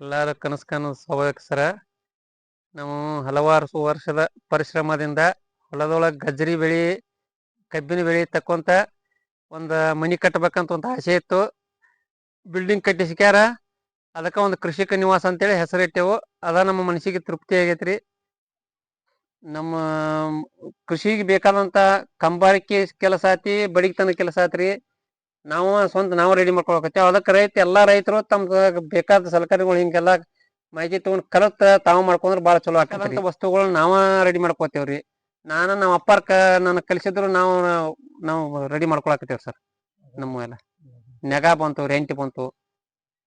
ಎಲ್ಲಾರ ಕನಸು ಸ್ವಾಭಾವಿಕ ಸರ. ನಾವು ಹಲವಾರು ವರ್ಷದ ಪರಿಶ್ರಮದಿಂದ ಹೊಲದೊಳಗೆ ಗಜ್ಜರಿ ಬೆಳಿ, ಕಬ್ಬಿನ ಬೆಳಿ ತಕ್ಕೊಂತ ಒಂದು ಮನಿ ಕಟ್ಟಬೇಕಂತ ಒಂದು ಆಸೆ ಇತ್ತು. ಬಿಲ್ಡಿಂಗ್ ಕಟ್ಟಿಸ್ಕ್ಯಾರ ಅದಕ್ಕೆ ಒಂದು ಕೃಷಿಕ ನಿವಾಸ ಅಂತೇಳಿ ಹೆಸರಿಟ್ಟೆವು ಅದ ನಮ್ಮ ಮನಸ್ಸಿಗೆ ತೃಪ್ತಿ ಆಗೈತ್ರಿ. ನಮ್ಮ ಕೃಷಿಗೆ ಬೇಕಾದಂತ ಕಂಬಾರಿಕೆ ಕೆಲಸ ಆತಿ ಬಡಿಗ್ತನ ಕೆಲಸ ಆತ್ರಿ. ನಾವು ಸ್ವಂತ ನಾವು ರೆಡಿ ಮಾಡ್ಕೊಳಕತ್ತೇವ್. ಅದಕ್ಕೆ ರೈತ, ಎಲ್ಲಾ ರೈತರು ತಮ್ಗ ಬೇಕಾದ ಸಲಕರಣೆಗಳು ಹಿಂಗೆಲ್ಲ ಮಾಹಿತಿ ತಗೊಂಡ್ ಕಲತ್ ತಾವು ಮಾಡ್ಕೊಂಡ್ರೆ ಬಾಳ ಚಲೋ ಆಗ್ತದೆ ವಸ್ತುಗಳನ್ನ ನಾವ ರೆಡಿ ಮಾಡ್ಕೋತೇವ್ರಿ. ನಾನು ನಮ್ಮ ಅಪ್ಪಾರ್ಕ ನನ್ನ ಕಲಿಸಿದ್ರು ನಾವು ನಾವು ರೆಡಿ ಮಾಡ್ಕೊಳಕತ್ತೇವ್ರಿ ಸರ್ ನಮ್ಮ ಎಲ್ಲ ನೆಗ ಬಂತು, ರೆಂಟ್ ಬಂತು,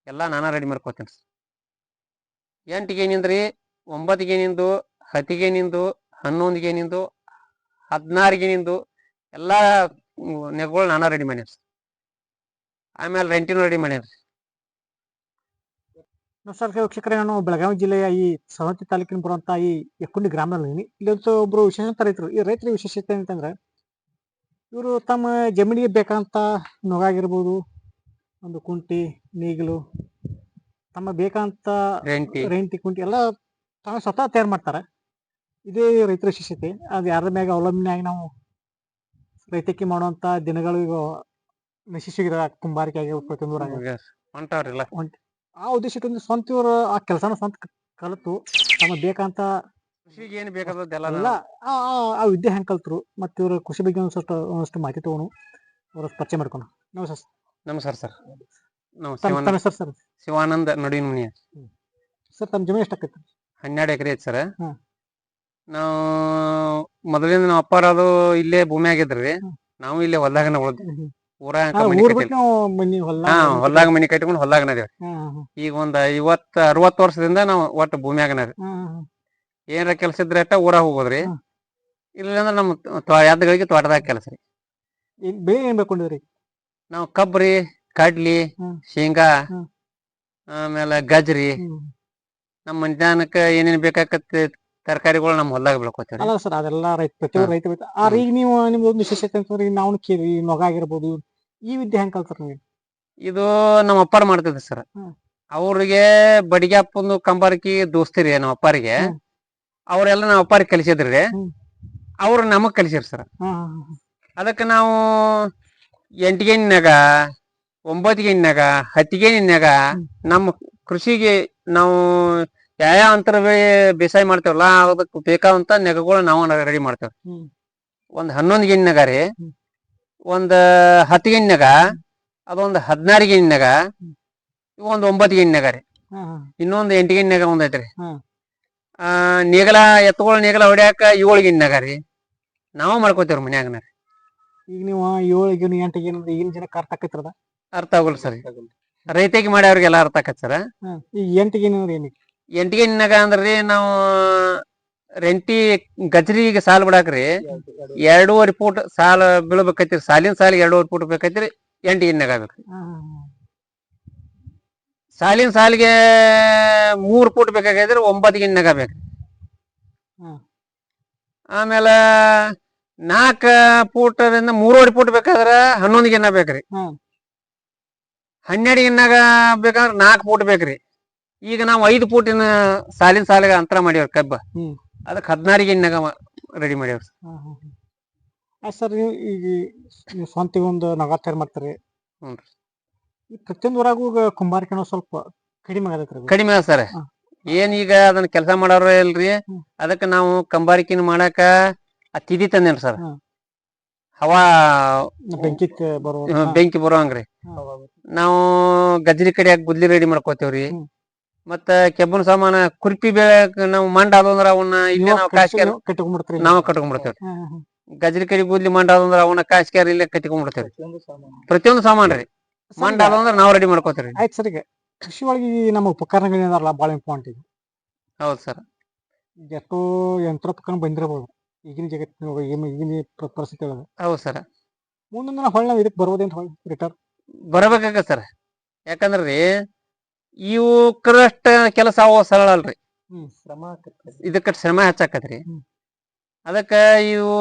ಎಲ್ಲಾ ನಾನ ರೆಡಿ ಮಾಡ್ಕೋತೇನೆ ಸರ್ ಎಂಟಿಗೆ ಏನಿಂದ್ರಿ ಒಂಬತ್ತಿಗೆ ನಿಂದು, ಹತ್ತಿಗೆ ನಿಂದು, ಹನ್ನೊಂದಿಗೆ ನಿಂದು, ಹದಿನಾರಿಗೆ ನಿಂದು, ಎಲ್ಲಾ ನೆಗಗಳು ನಾನ ರೆಡಿ ಮಾಡ್ಯಾನ ಸರ್ ಆಮೇಲೆ ರೆಂಟಿನ ರೆಡಿ ಮಾಡ್ಯಾರ. ನಮಸ್ಕಾರ ವೀಕ್ಷಕರೇ ನಾನು ಬೆಳಗಾವಿ ಜಿಲ್ಲೆಯ ಈ ಸವಣತ್ತಿ ತಾಲೂಕಿನ ಬರುವಂತಹ ಈ ಯಕ್ಕುಂಡಿ ಗ್ರಾಮದಲ್ಲಿ ಇಲ್ಲೊಂದು ಒಬ್ರು ವಿಶೇಷ ರೈತರು ಈ ರೈತರ ವಿಶೇಷತೆ ಅಂತಂದ್ರೆ ಇವರು ತಮ್ಮ ಜಮೀನಿಗೆ ಬೇಕಾದಂತ ನೊಗಾಗಿರ್ಬೋದು ಒಂದು ಕುಂಟಿ ನೇಗಿಲು ತಮ್ಮ ಬೇಕಾದಂತ ರೆಂಟಿ. ಕುಂಟಿ ಎಲ್ಲ ತಾವು ಸ್ವತಃ ತಯಾರು ಮಾಡ್ತಾರೆ. ಇದೇ ರೈತರ ವಿಶೇಷತೆ. ಅದು ಯಾರ ಮ್ಯಾಗ ಅವಲಂಬನೆ ಆಗಿ ನಾವು ರೈತಕ್ಕೆ ಮಾಡುವಂತ ದಿನಗಳಿಗೂ ಈಗ ನಶಿಸಿಗಿರ ಕುಂಬಾರಿಕೆ ಆಗಿ ಪ್ರತಿಯೊಂದು ಹೊಂಟಾವ್ರಿಲ್ಲ. ಆ ಉದ್ದೇಶ ಇಟ್ಕೊಂಡು ಸ್ವಂತ ಇವರು ಆ ಕೆಲಸನ ಸ್ವಂತ ಕಲಿತು ನಮಗೆ ಬೇಕಂತ ಕೃಷಿಗೆ ಏನು ಬೇಕಾದದ್ದೆಲ್ಲ ಆ ವಿದ್ಯೆ ಹೆಂಗ್ ಕಲ್ತರು ಮತ್ತೆ ಇವರು ಕೃಷಿ ಬಗ್ಗೆ ಒಂದಷ್ಟು ಒಂದಷ್ಟು ಮಾಹಿತಿ ತಗೊಂಡು ಅವ್ರ ಪರಿಚಯ ಮಾಡ್ಕೊಂಡು ನಮಸ್ಕಾರ ಸರ್. ನಮಸ್ಕಾರ ಸರ್. ನಾವು ಶಿವಾನಂದ ತಮ್ಮ ಸರ್? ಶಿವಾನಂದ ನಡುವಿನ ಮುನಿಯ ಸರ್ ತಮ್ಮ ಜಮೀನು ಎಷ್ಟಾಕೈತಿ ಹನ್ನೆರಡು ಎಕರೆ ಐತಿ ಸರ್. ನಾವು ಮೊದಲಿಂದ ನಮ್ಮ ಅಪ್ಪಾರದು ಇಲ್ಲೇ ಭೂಮಿ ಆಗಿದ್ರಿ ನಾವು ಇಲ್ಲೇ ಹೊಲ್ದಾಗನ ಉಳ್ದ್ವಿ ಮನಿ ಊರ್ ಕಟ್ಟಿಲ್ಲ ಬಿಟ್ಟು ನಾವು ಮನಿ ಹೊಲ ಹಾ ಹೊಲ್ದಾಗ ಮನಿ ಕಟ್ಕೊಂಡು ಹೊಲ್ದಾಗ ನದೇವ್ರಿ ಈಗ ಒಂದ್ ಐವತ್ತ ಅರವತ್ ವರ್ಷದಿಂದ ನಾವು ಒಟ್ಟ ಭೂಮಿಯಾಗನ ರೀ ಹಾ, ಹಾ. ಏನಾರ ಕೆಲಸ ಇದ್ರೆ ಅಟ್ಟ ಊರಾಗ ಹೋಗೋದ್ರಿ. ಇಲ್ಲಾಂದ್ರ ನಮ್ಮ ಎದ್ದಗಳಿಗೆ ತೋಟದಾಗ ಕೆಲಸ ರೀ. ನಾವ್ ಬೆಳೆ ಏನ್ ಬೇಕೊಂಡಿದ್ರಿ ನಾವು ಕಬ್ರಿ ಕಡ್ಲಿ ಹ್ಮ್. ಶೇಂಗಾ ಹ್ಮ್. ಆಮೇಲೆ ಗಜ್ರಿ. ನಮ್ಮ ಮಧ್ಯಾಹ್ನಕ್ಕ ಏನೇನ್ ಬೇಕಾಕತ್ತೆ ತರಕಾರಿಗಳು ನಮ್ಮ ಹೊಲ್ದಾಗ ಬೆಳ್ಕೊತೇವ್ರಿ. ಅಲ್ಲ ಸರ್ ಅದೆಲ್ಲ ರೈತ. ರೈತ. ಆದ್ರೆ ಈಗ ನೀವು ನಿಮ್ದು ಒಂದು ವಿಶೇಷತೆ ಅಂತಂದ್ರೆ ಈಗ ನಾವು ಕೇಳಿ ನೊಗ ಆಗಿರ್ಬೋದು ಈ ವಿದ್ಯೆ ಹೆಂಗ್ ಕಲ್ತಾರ ನೀವು? ಇದು ನಮ್ಮ ಅಪ್ಪಾರ ಮಾಡ್ತಿದ್ರು ಸರ್. ಅವ್ರಿಗೆ ಬಡಿಗ್ಯಾಪಂದು ಕಂಬಾರಕಿ ದೋಸ್ತಿರಿ ನಮ್ಮ ಅಪ್ಪಾರಿಗೆ. ಅವರೆಲ್ಲಾ ನಮ್ಮ ಅಪ್ಪಾರಿಗೆ ಕಲಿಸಿದ್ರಿ ಅವ್ರ ನಮಗ್ ಕಲಿಸಿರ್ ಸರ್. ಅದಕ್ಕೆ ನಾವು ಎಂಟಿಗೆನ್ಯಾಗ ಒಂಬತ್ತಿಗೆನ್ಯಾಗ ಹತ್ತಿಗೆನ್ಯಾಗ ಹ್ಮ್. ನಮ್ಮ ಕೃಷಿಗೆ ನಾವು ಯಾವ ಅಂತರ ಬೆಳೆ ಬೇಸಾಯ ಮಾಡ್ತೇವಲ್ಲ ಅದಕ್ಕೆ ಬೇಕಾದಂತ ನೆಗಗಳು ನಾವು ರೆಡಿ ಮಾಡ್ತೇವೆ. ಒಂದ್ ಹನ್ನೊಂದ್ ಗಿನ್ಯಾಗ ರೀ. ಒಂದ್ ಹತ್ ಗಿಣ್ಣಗ ಅದೊಂದ್ ಹದಿನಾರು ಗಿಣ್ಣಗ. ಒಂದ್ ಒಂಬತ್ ಗಿಣ್ಣಗ ರೀ. ಇನ್ನೊಂದ್ ಎಂಟು ಗಿಣ್ಣಗ ಒಂದ್ ಐತ್ರಿ. ಆ ನೀಗಲ ಎತ್ತುಗಳ ನೀಗಲ ಹೊಡ್ಯಾಕ ಏಳು ಗಿಣ್ಣಾಗ ರೀ. ನಾವ್ ಮಾಡ್ಕೋತೇವ್ರಿ ಮನ್ಯಾಗನ ಈಗ ನೀವು ಈಗಿನ ಅರ್ಥ ಆಕೈತಿರದ ಅರ್ಥ ಆಗೋಲ್ಲ ಸರ್ ರೈತಿಗೆ ಮಾಡ್ಯಾವ್ರಿಗೆಲ್ಲ ಅರ್ಥ ಆಕತ್ ಸರ್. ಈಗ ಎಂಟಿಗೆ ನಿನ್ನಾಗ ಅಂದ್ರಿ ನಾವು ರೆಂಟಿ ಗಜ್ರಿಗೆ ಸಾಲ ಬಿಡಾಕ್ರಿ ಎರಡೂವರೆ ಫೂಟ್ ಸಾಲ ಬೀಳ್ಬೇಕೈತ್ರಿ ಸಾಲಿನ ಸಾಲಿಗೆ ಎರಡೂವರೆ ಫೂಟ್ ಬೇಕೈತ್ರಿ ಎಂಟು ಗಿನ್ಯಾಗ ಆಗ್ಬೇಕ್ರಿ. ಸಾಲಿನ ಸಾಲಿಗೆ ಮೂರ್ ಫೂಟ್ ಬೇಕಾಗೈತ್ರಿ ಒಂಬತ್ತು ಗಿನ್ಯಾಗ ಬೇಕ್ರಿ. ಆಮೇಲೆ ನಾಲ್ಕ ಫೂಟದಿಂದ ಮೂರುವರೆ ಫೂಟ್ ಬೇಕಾದ್ರ ಹನ್ನೊಂದು ಗಿನ್ನ ಬೇಕ್ರಿ. ಹನ್ನೆರಡು ಗಿನ್ನಾಗ ಬೇಕಂದ್ರ ನಾಲ್ಕು ಫೂಟ್ ಬೇಕ್ರಿ ಈಗ ನಾವು ಐದು ಫೂಟಿನ ಸಾಲಿನ ಸಾಲಿಗೆ ಅಂತರ ಮಾಡಿವ್ರಿ ಕಬ್ಬ. ಅದಕ್ಕೆ ಹದಿನಾರಿಗೆ ಇನ್ನಾಗ ರೆಡಿ. ಆಯ್ತ್ ಸರ್ ನೀವು ಈಗ ನೀವು ಸ್ವಂತ ಒಂದು ನಗ ತಯಾರು ಮಾಡ್ತೀರಿ. ಹ್ಞೂ ಈ ಪ್ರತಿಯೊಂದು ಊರಾಗೂ ಈಗ ಸ್ವಲ್ಪ ಕಡಿಮೆ ಆಗತ್ತೆ ಕಡಿಮೆ ಅದ ಸರ್. ಏನ್ ಈಗ ಅದನ್ನ ಕೆಲಸ ಮಾಡೋರು ಇಲ್ರಿ. ಅದಕ್ಕೆ ನಾವು ಕಂಬಾರಿಕಿನ ಮಾಡಾಕ ಆ ತಿದಿ ತಂದೇನ್ರಿ ಸರ್. ಹವಾ ಬೆಂಕಿ ಬರೋ ಬೆಂಕಿ ಬರೋಂಗ್ರಿ ನಾವು ಗಜ್ರಿ ಕಡೆ ಗುದ್ಲಿ ರೆಡಿ ಮಾಡ್ಕೋತೇವ್ರಿ. ಮತ್ತ ಕೆಬ್ಬನ ಸಾಮಾನ ಕುರ್ಪಿ ಬೆಳೆ ನಾವು ಮಂಡ ಆದಂದ್ರ ಅವನ್ನ ಇಲ್ಲೇ ನಾವು ಕಾಸ್ಕ್ಯಾರ ಕಟ್ಕೊಂಡ್ಬಿಡ್ತೀರಿ ನಾವು ಕಟ್ಕೊಂಡ್ಬಿಡ್ತೇವ್ರಿ. ಗಜ್ರಿ ಕಡಿ ಗುದ್ಲಿ ಮಂಡ ಆದಂದ್ರ ಅವನ್ನ ಕಾಸ್ಕ್ಯಾರ ಇಲ್ಲೇ ಕಟ್ಕೊಂಡ್ಬಿಡ್ತೇವ್ರಿ ಪ್ರತಿಯೊಂದು ಸಾಮಾನ್. ರೀ ಮಂಡ ಆದಂದ್ರ ನಾವ್ ರೆಡಿ ಮಾಡ್ಕೋತೇವ್ರಿ. ಆಯ್ತು ಸರ್ ಈಗ ಕೃಷಿ ಒಳಗೆ ನಮ್ಮ ಉಪಕರಣಗಳೇನದಾರಲ್ಲ ಭಾಳ ಇಂಪಾರ್ಟೆಂಟ್ ಇದೆ ಹೌದು ಸರ್. ಎಷ್ಟೋ ಯಂತ್ರೋಪಕರಣ ಬಂದಿರಬಹುದು ಈಗಿನ ಜಗತ್ತಿನ ಈಗಿನ ಪರಿಸ್ಥಿತಿ ಒಳಗೆ. ಹೌದು ಸರ್. ಮುಂದೊಂದಿನ ಹೊಳ್ಳ ನಾವು ಇದಕ್ಕೆ ಬರ್ಬೋದೇನು ಹೊಳ್ಳಿ ರಿಟರ್ನ್ ಬರಬೇಕಾಗ ಸರ್. ಯಾಕಂದ್ರಿ ಇವಕ್ರಷ್ಟ ಕೆಲಸ ಅವ ಸರಳ ಅಲ್ರಿ. ಇದಕ್ಕ ಶ್ರಮ ಹೆಚ್ಚಾಕತ್ರಿ. ಅದಕ್ಕ ಇವು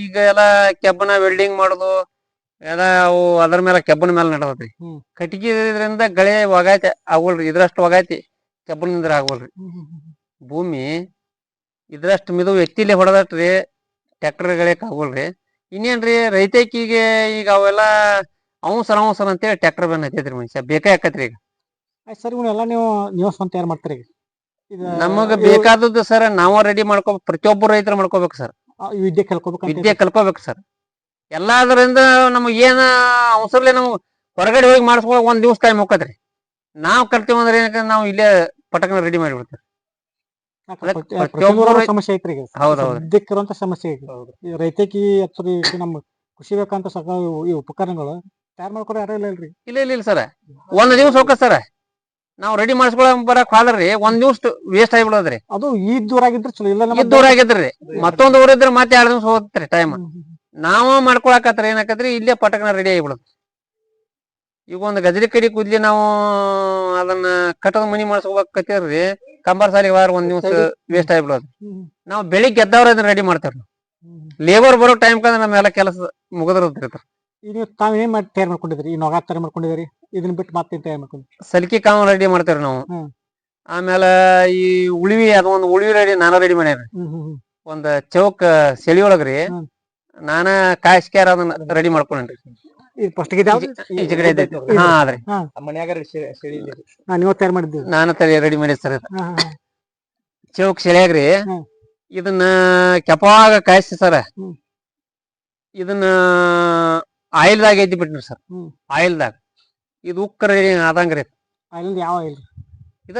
ಈಗ ಎಲ್ಲ ಕೆಬ್ಬನ ವೆಲ್ಡಿಂಗ್ ಮಾಡುದು ಎಲ್ಲ ಅವು ಅದ್ರ ಮೇಲೆ ಕೆಬ್ಬನ ಮೇಲೆ ನಡದ್ರಿ ಕಟಿಗಿ ಕಟ್ಟಿಗೆ ಇದ್ರಿಂದ ಗಳೆ ಒಗಾಯ್ತಿ ಆಗೋಲ್ರಿ ಇದ್ರಷ್ಟು ಒಗಾಯ್ತಿ ಕೆಬ್ಬನಿಂದ್ರ ಆಗೋಲ್ರಿ. ಭೂಮಿ ಇದ್ರಷ್ಟು ಮಿದು ಎತ್ತಿಲಿ ಹೊಡೆದಟ್ರಿ ಟ್ರ್ಯಾಕ್ಟರ್ ಗಳೇಕ್ ಆಗೋಲ್ರಿ. ಇನ್ನೇನ್ರಿ ರೈತಕಿಗೆ ಈಗ ಅವೆಲ್ಲ ಅವಸರ ಅವಸರ ಅಂತೇಳಿ ಟ್ರ್ಯಾಕ್ಟರ್ ಬಂದ್ ಹತ್ತೈತ್ರಿ ಮನುಷ್ಯ ಬೇಕಾ ಆಕತ್ರಿ ಈಗ? ಆಯ್ತು ಸರ್ ಇವನ್ನೆಲ್ಲ ನೀವು ನೀವು ಸ್ವಂತ ತಯಾರು ಮಾಡ್ತೀರಿ? ಈಗ ಇದು ನಮಗ ಬೇಕಾದದ್ದು ಸರ್ ನಾವ ರೆಡಿ ಮಾಡ್ಕೋ ಪ್ರತಿಯೊಬ್ಬರು ರೈತರು ಮಾಡ್ಕೋಬೇಕು ಸರ್ ಆ, ಈ ವಿದ್ಯೆ ಕಲ್ಕೋಬೇಕು ವಿದ್ಯೆ ಕಲ್ಕೋಬೇಕು ಸರ್ ಎಲ್ಲಾದ್ರಿಂದ ನಮಗ್ ಏನ ಅವಸರಲೆ ನಾವು ಹೊರಗಡೆ ಹೋಗಿ ಮಾಡಿಸ್ಕೊಳಕ್ ಒಂದ್ ದಿವ್ಸ ಟೈಮ್ ಹೋಗತ್ರಿ ನಾವ್ ಕಲ್ತೀವಿ ಅಂದ್ರೆ ಏನಕ್ಕೆ ನಾವು ಇಲ್ಲೇ ಪಟಕನ ರೆಡಿ ಮಾಡಿಬಿಡ್ತೀವಿ. ಪ್ರತಿ- ಪ್ರತಿಯೊಬ್ಬರು ಪ್ರತಿಯೊಬ್ಬರ ರೈ- ಸಮಸ್ಯೆ ಐತ್ರಿ ಈಗ. ಹೌದ್ ಹೌದ್ರಿ. ಸದ್ಯಕ್ಕಿರುವಂತ ಸಮಸ್ಯೆ ಐತಿ ಈ ರೈತಕಿ ಅಥವಾ ಈ ನಮ್ಮ ಕೃಷಿ ಬೇಕಂತ ಸಕ ಈ ಉಪಕರಣಗಳು ತಯಾರು ಮಾಡ್ಕೊಡೋ ಯಾರು ಇಲ್ಲ ಇಲ್ರಿ. ಇಲ್ಲ ಇಲ್ಲ ಇಲ್ಲ ಸರ್ ಒಂದ್ ದಿವ್ಸ ಹೋಗ ಸರ್ ನಾವ್ ರೆಡಿ ಮಾಡಿಸ್ಕೊಳಕ್ ಬರಕ್ ಹೋದ್ರಿ ಒಂದ್ ದಿವ್ಸ ವೇಸ್ಟ್ ಆಗಿಬಿಡೋದ್ರಿ. ಅದು ಈ ದೂರಾಗಿದ್ರೆ ಚಲೋ ಇಲ್ಲ ಊರ ಆಗಿದ್ರಿ ಮತ್ತೊಂದ್ ಊರ ಇದ್ರೆ ಮತ್ತೆ ಎರಡ್ ದಿವ್ಸ ಹೋಗ್ತ್ರಿ ಟೈಮ್ ನಾವ ಮಾಡ್ಕೊಳಕತ್ರ ಏನಾಕತ್ರಿ ಇಲ್ಲೇ ಪಟಕನ ರೆಡಿ ಆಗಿಬಿಡುದು. ಈಗ ಒಂದ್ ಗಜರಿ ಕಡಿ ಕುದ್ಲಿ ನಾವು ಅದನ್ನ ಕಟ್ಟದ ಮನಿ ಮಾಡ್ಸ್ಕೊಬೇಕತ್ತೀವ್ರಿ ಕಂಬರ್ ಸಾಲಿಗೆ ವಾರ ಒಂದ್ ದಿವಸ ವೇಸ್ಟ್ ಆಗಿಬಿಡೋದು. ನಾವ್ ನಾವು ಬೆಳಿಗ್ಗೆ ಗೆದ್ದವ್ರ ಅದನ್ನ ರೆಡಿ ಮಾಡ್ತೇವ್ರಿ. ಲೇಬರ್ ಬರೋ ಟೈಮ್ ಕಂದ್ರೆ ನಮ್ಮೆಲ್ಲ ಕೆಲಸ ಮುಗಿದಿರ್ತೈತ್ರಿ. ಈಗ ನೀವು ತಾವ್ ಏನ್ ಮಾಡಿ ತಯಾರು ಮಾಡ್ಕೊಂಡಿದ್ರಿ ಈ ನೊಗ ತಯಾರು ಮಾಡ್ಕೊಂಡಿದ್ರಿ ಇದನ್ನ ಬಿಟ್ಟು ಮತ್ತೆ ತಯಾರು ಮಾಡ್ಕೊಂಡ್ರಿ ಸಲಿಕೆ ಕಾಮ ರೆಡಿ ಮಾಡ್ತೇವ್ರಿ ನಾವು. ಹ್ಮ್. ಆಮೇಲೆ ಈ ಉಳಿವಿ ಅದೊಂದು ಉಳಿವಿ ರೆಡಿ ನಾನು ರೆಡಿ ಮಾಡ್ಯಾರ ಹ್ಮ್ ಹ್ಮ್ ಹ್ಮ್. ಒಂದ್ ಚೌಕ್ ಸೆಳಿ ಒಳಗ್ರಿ ಹ್ಮ್. ನಾನ ಕಾಯಿಸ್ಕ್ಯಾರ ಅದನ್ನ ರೆಡಿ ಮಾಡ್ಕೊಂಡ್ರಿ ಇದು ಫಸ್ಟ್ಗೆ. ಹಾ ಅದ್ರಿ ಮನ್ಯಾಗ ಹಾ. ನೀವು ತಯಾರು ಮಾಡಿದ್ದೀವಿ ನಾನು ರೆಡಿ ಮಾಡಿ ಸರ್ ಹಾ ಹಾ ಹಾ. ಚೌಕ್ ಸೆಳಿಯಾಗ್ರಿ ಹ್ಮ್. ಇದನ್ನ ಕೆಪವಾಗ ಕಾಯಿಸಿ ಸರ್. ಹ್ಮ್. ಇದನ್ನ ಆಯಿಲ್ದಾಗ ಎದ್ದಿ ಬಿಟ್ರಿ ಸರ್. ಹ್ಮ್. ಆಯಿಲ್ದಾಗ. ಇದು ಉಕ್ಕ ರೆಡಿ ಆದಂಗ್ರಿ ಅಲ್ಲಿಂದ ಯಾವ ಆಯಿಲ್ ಇದ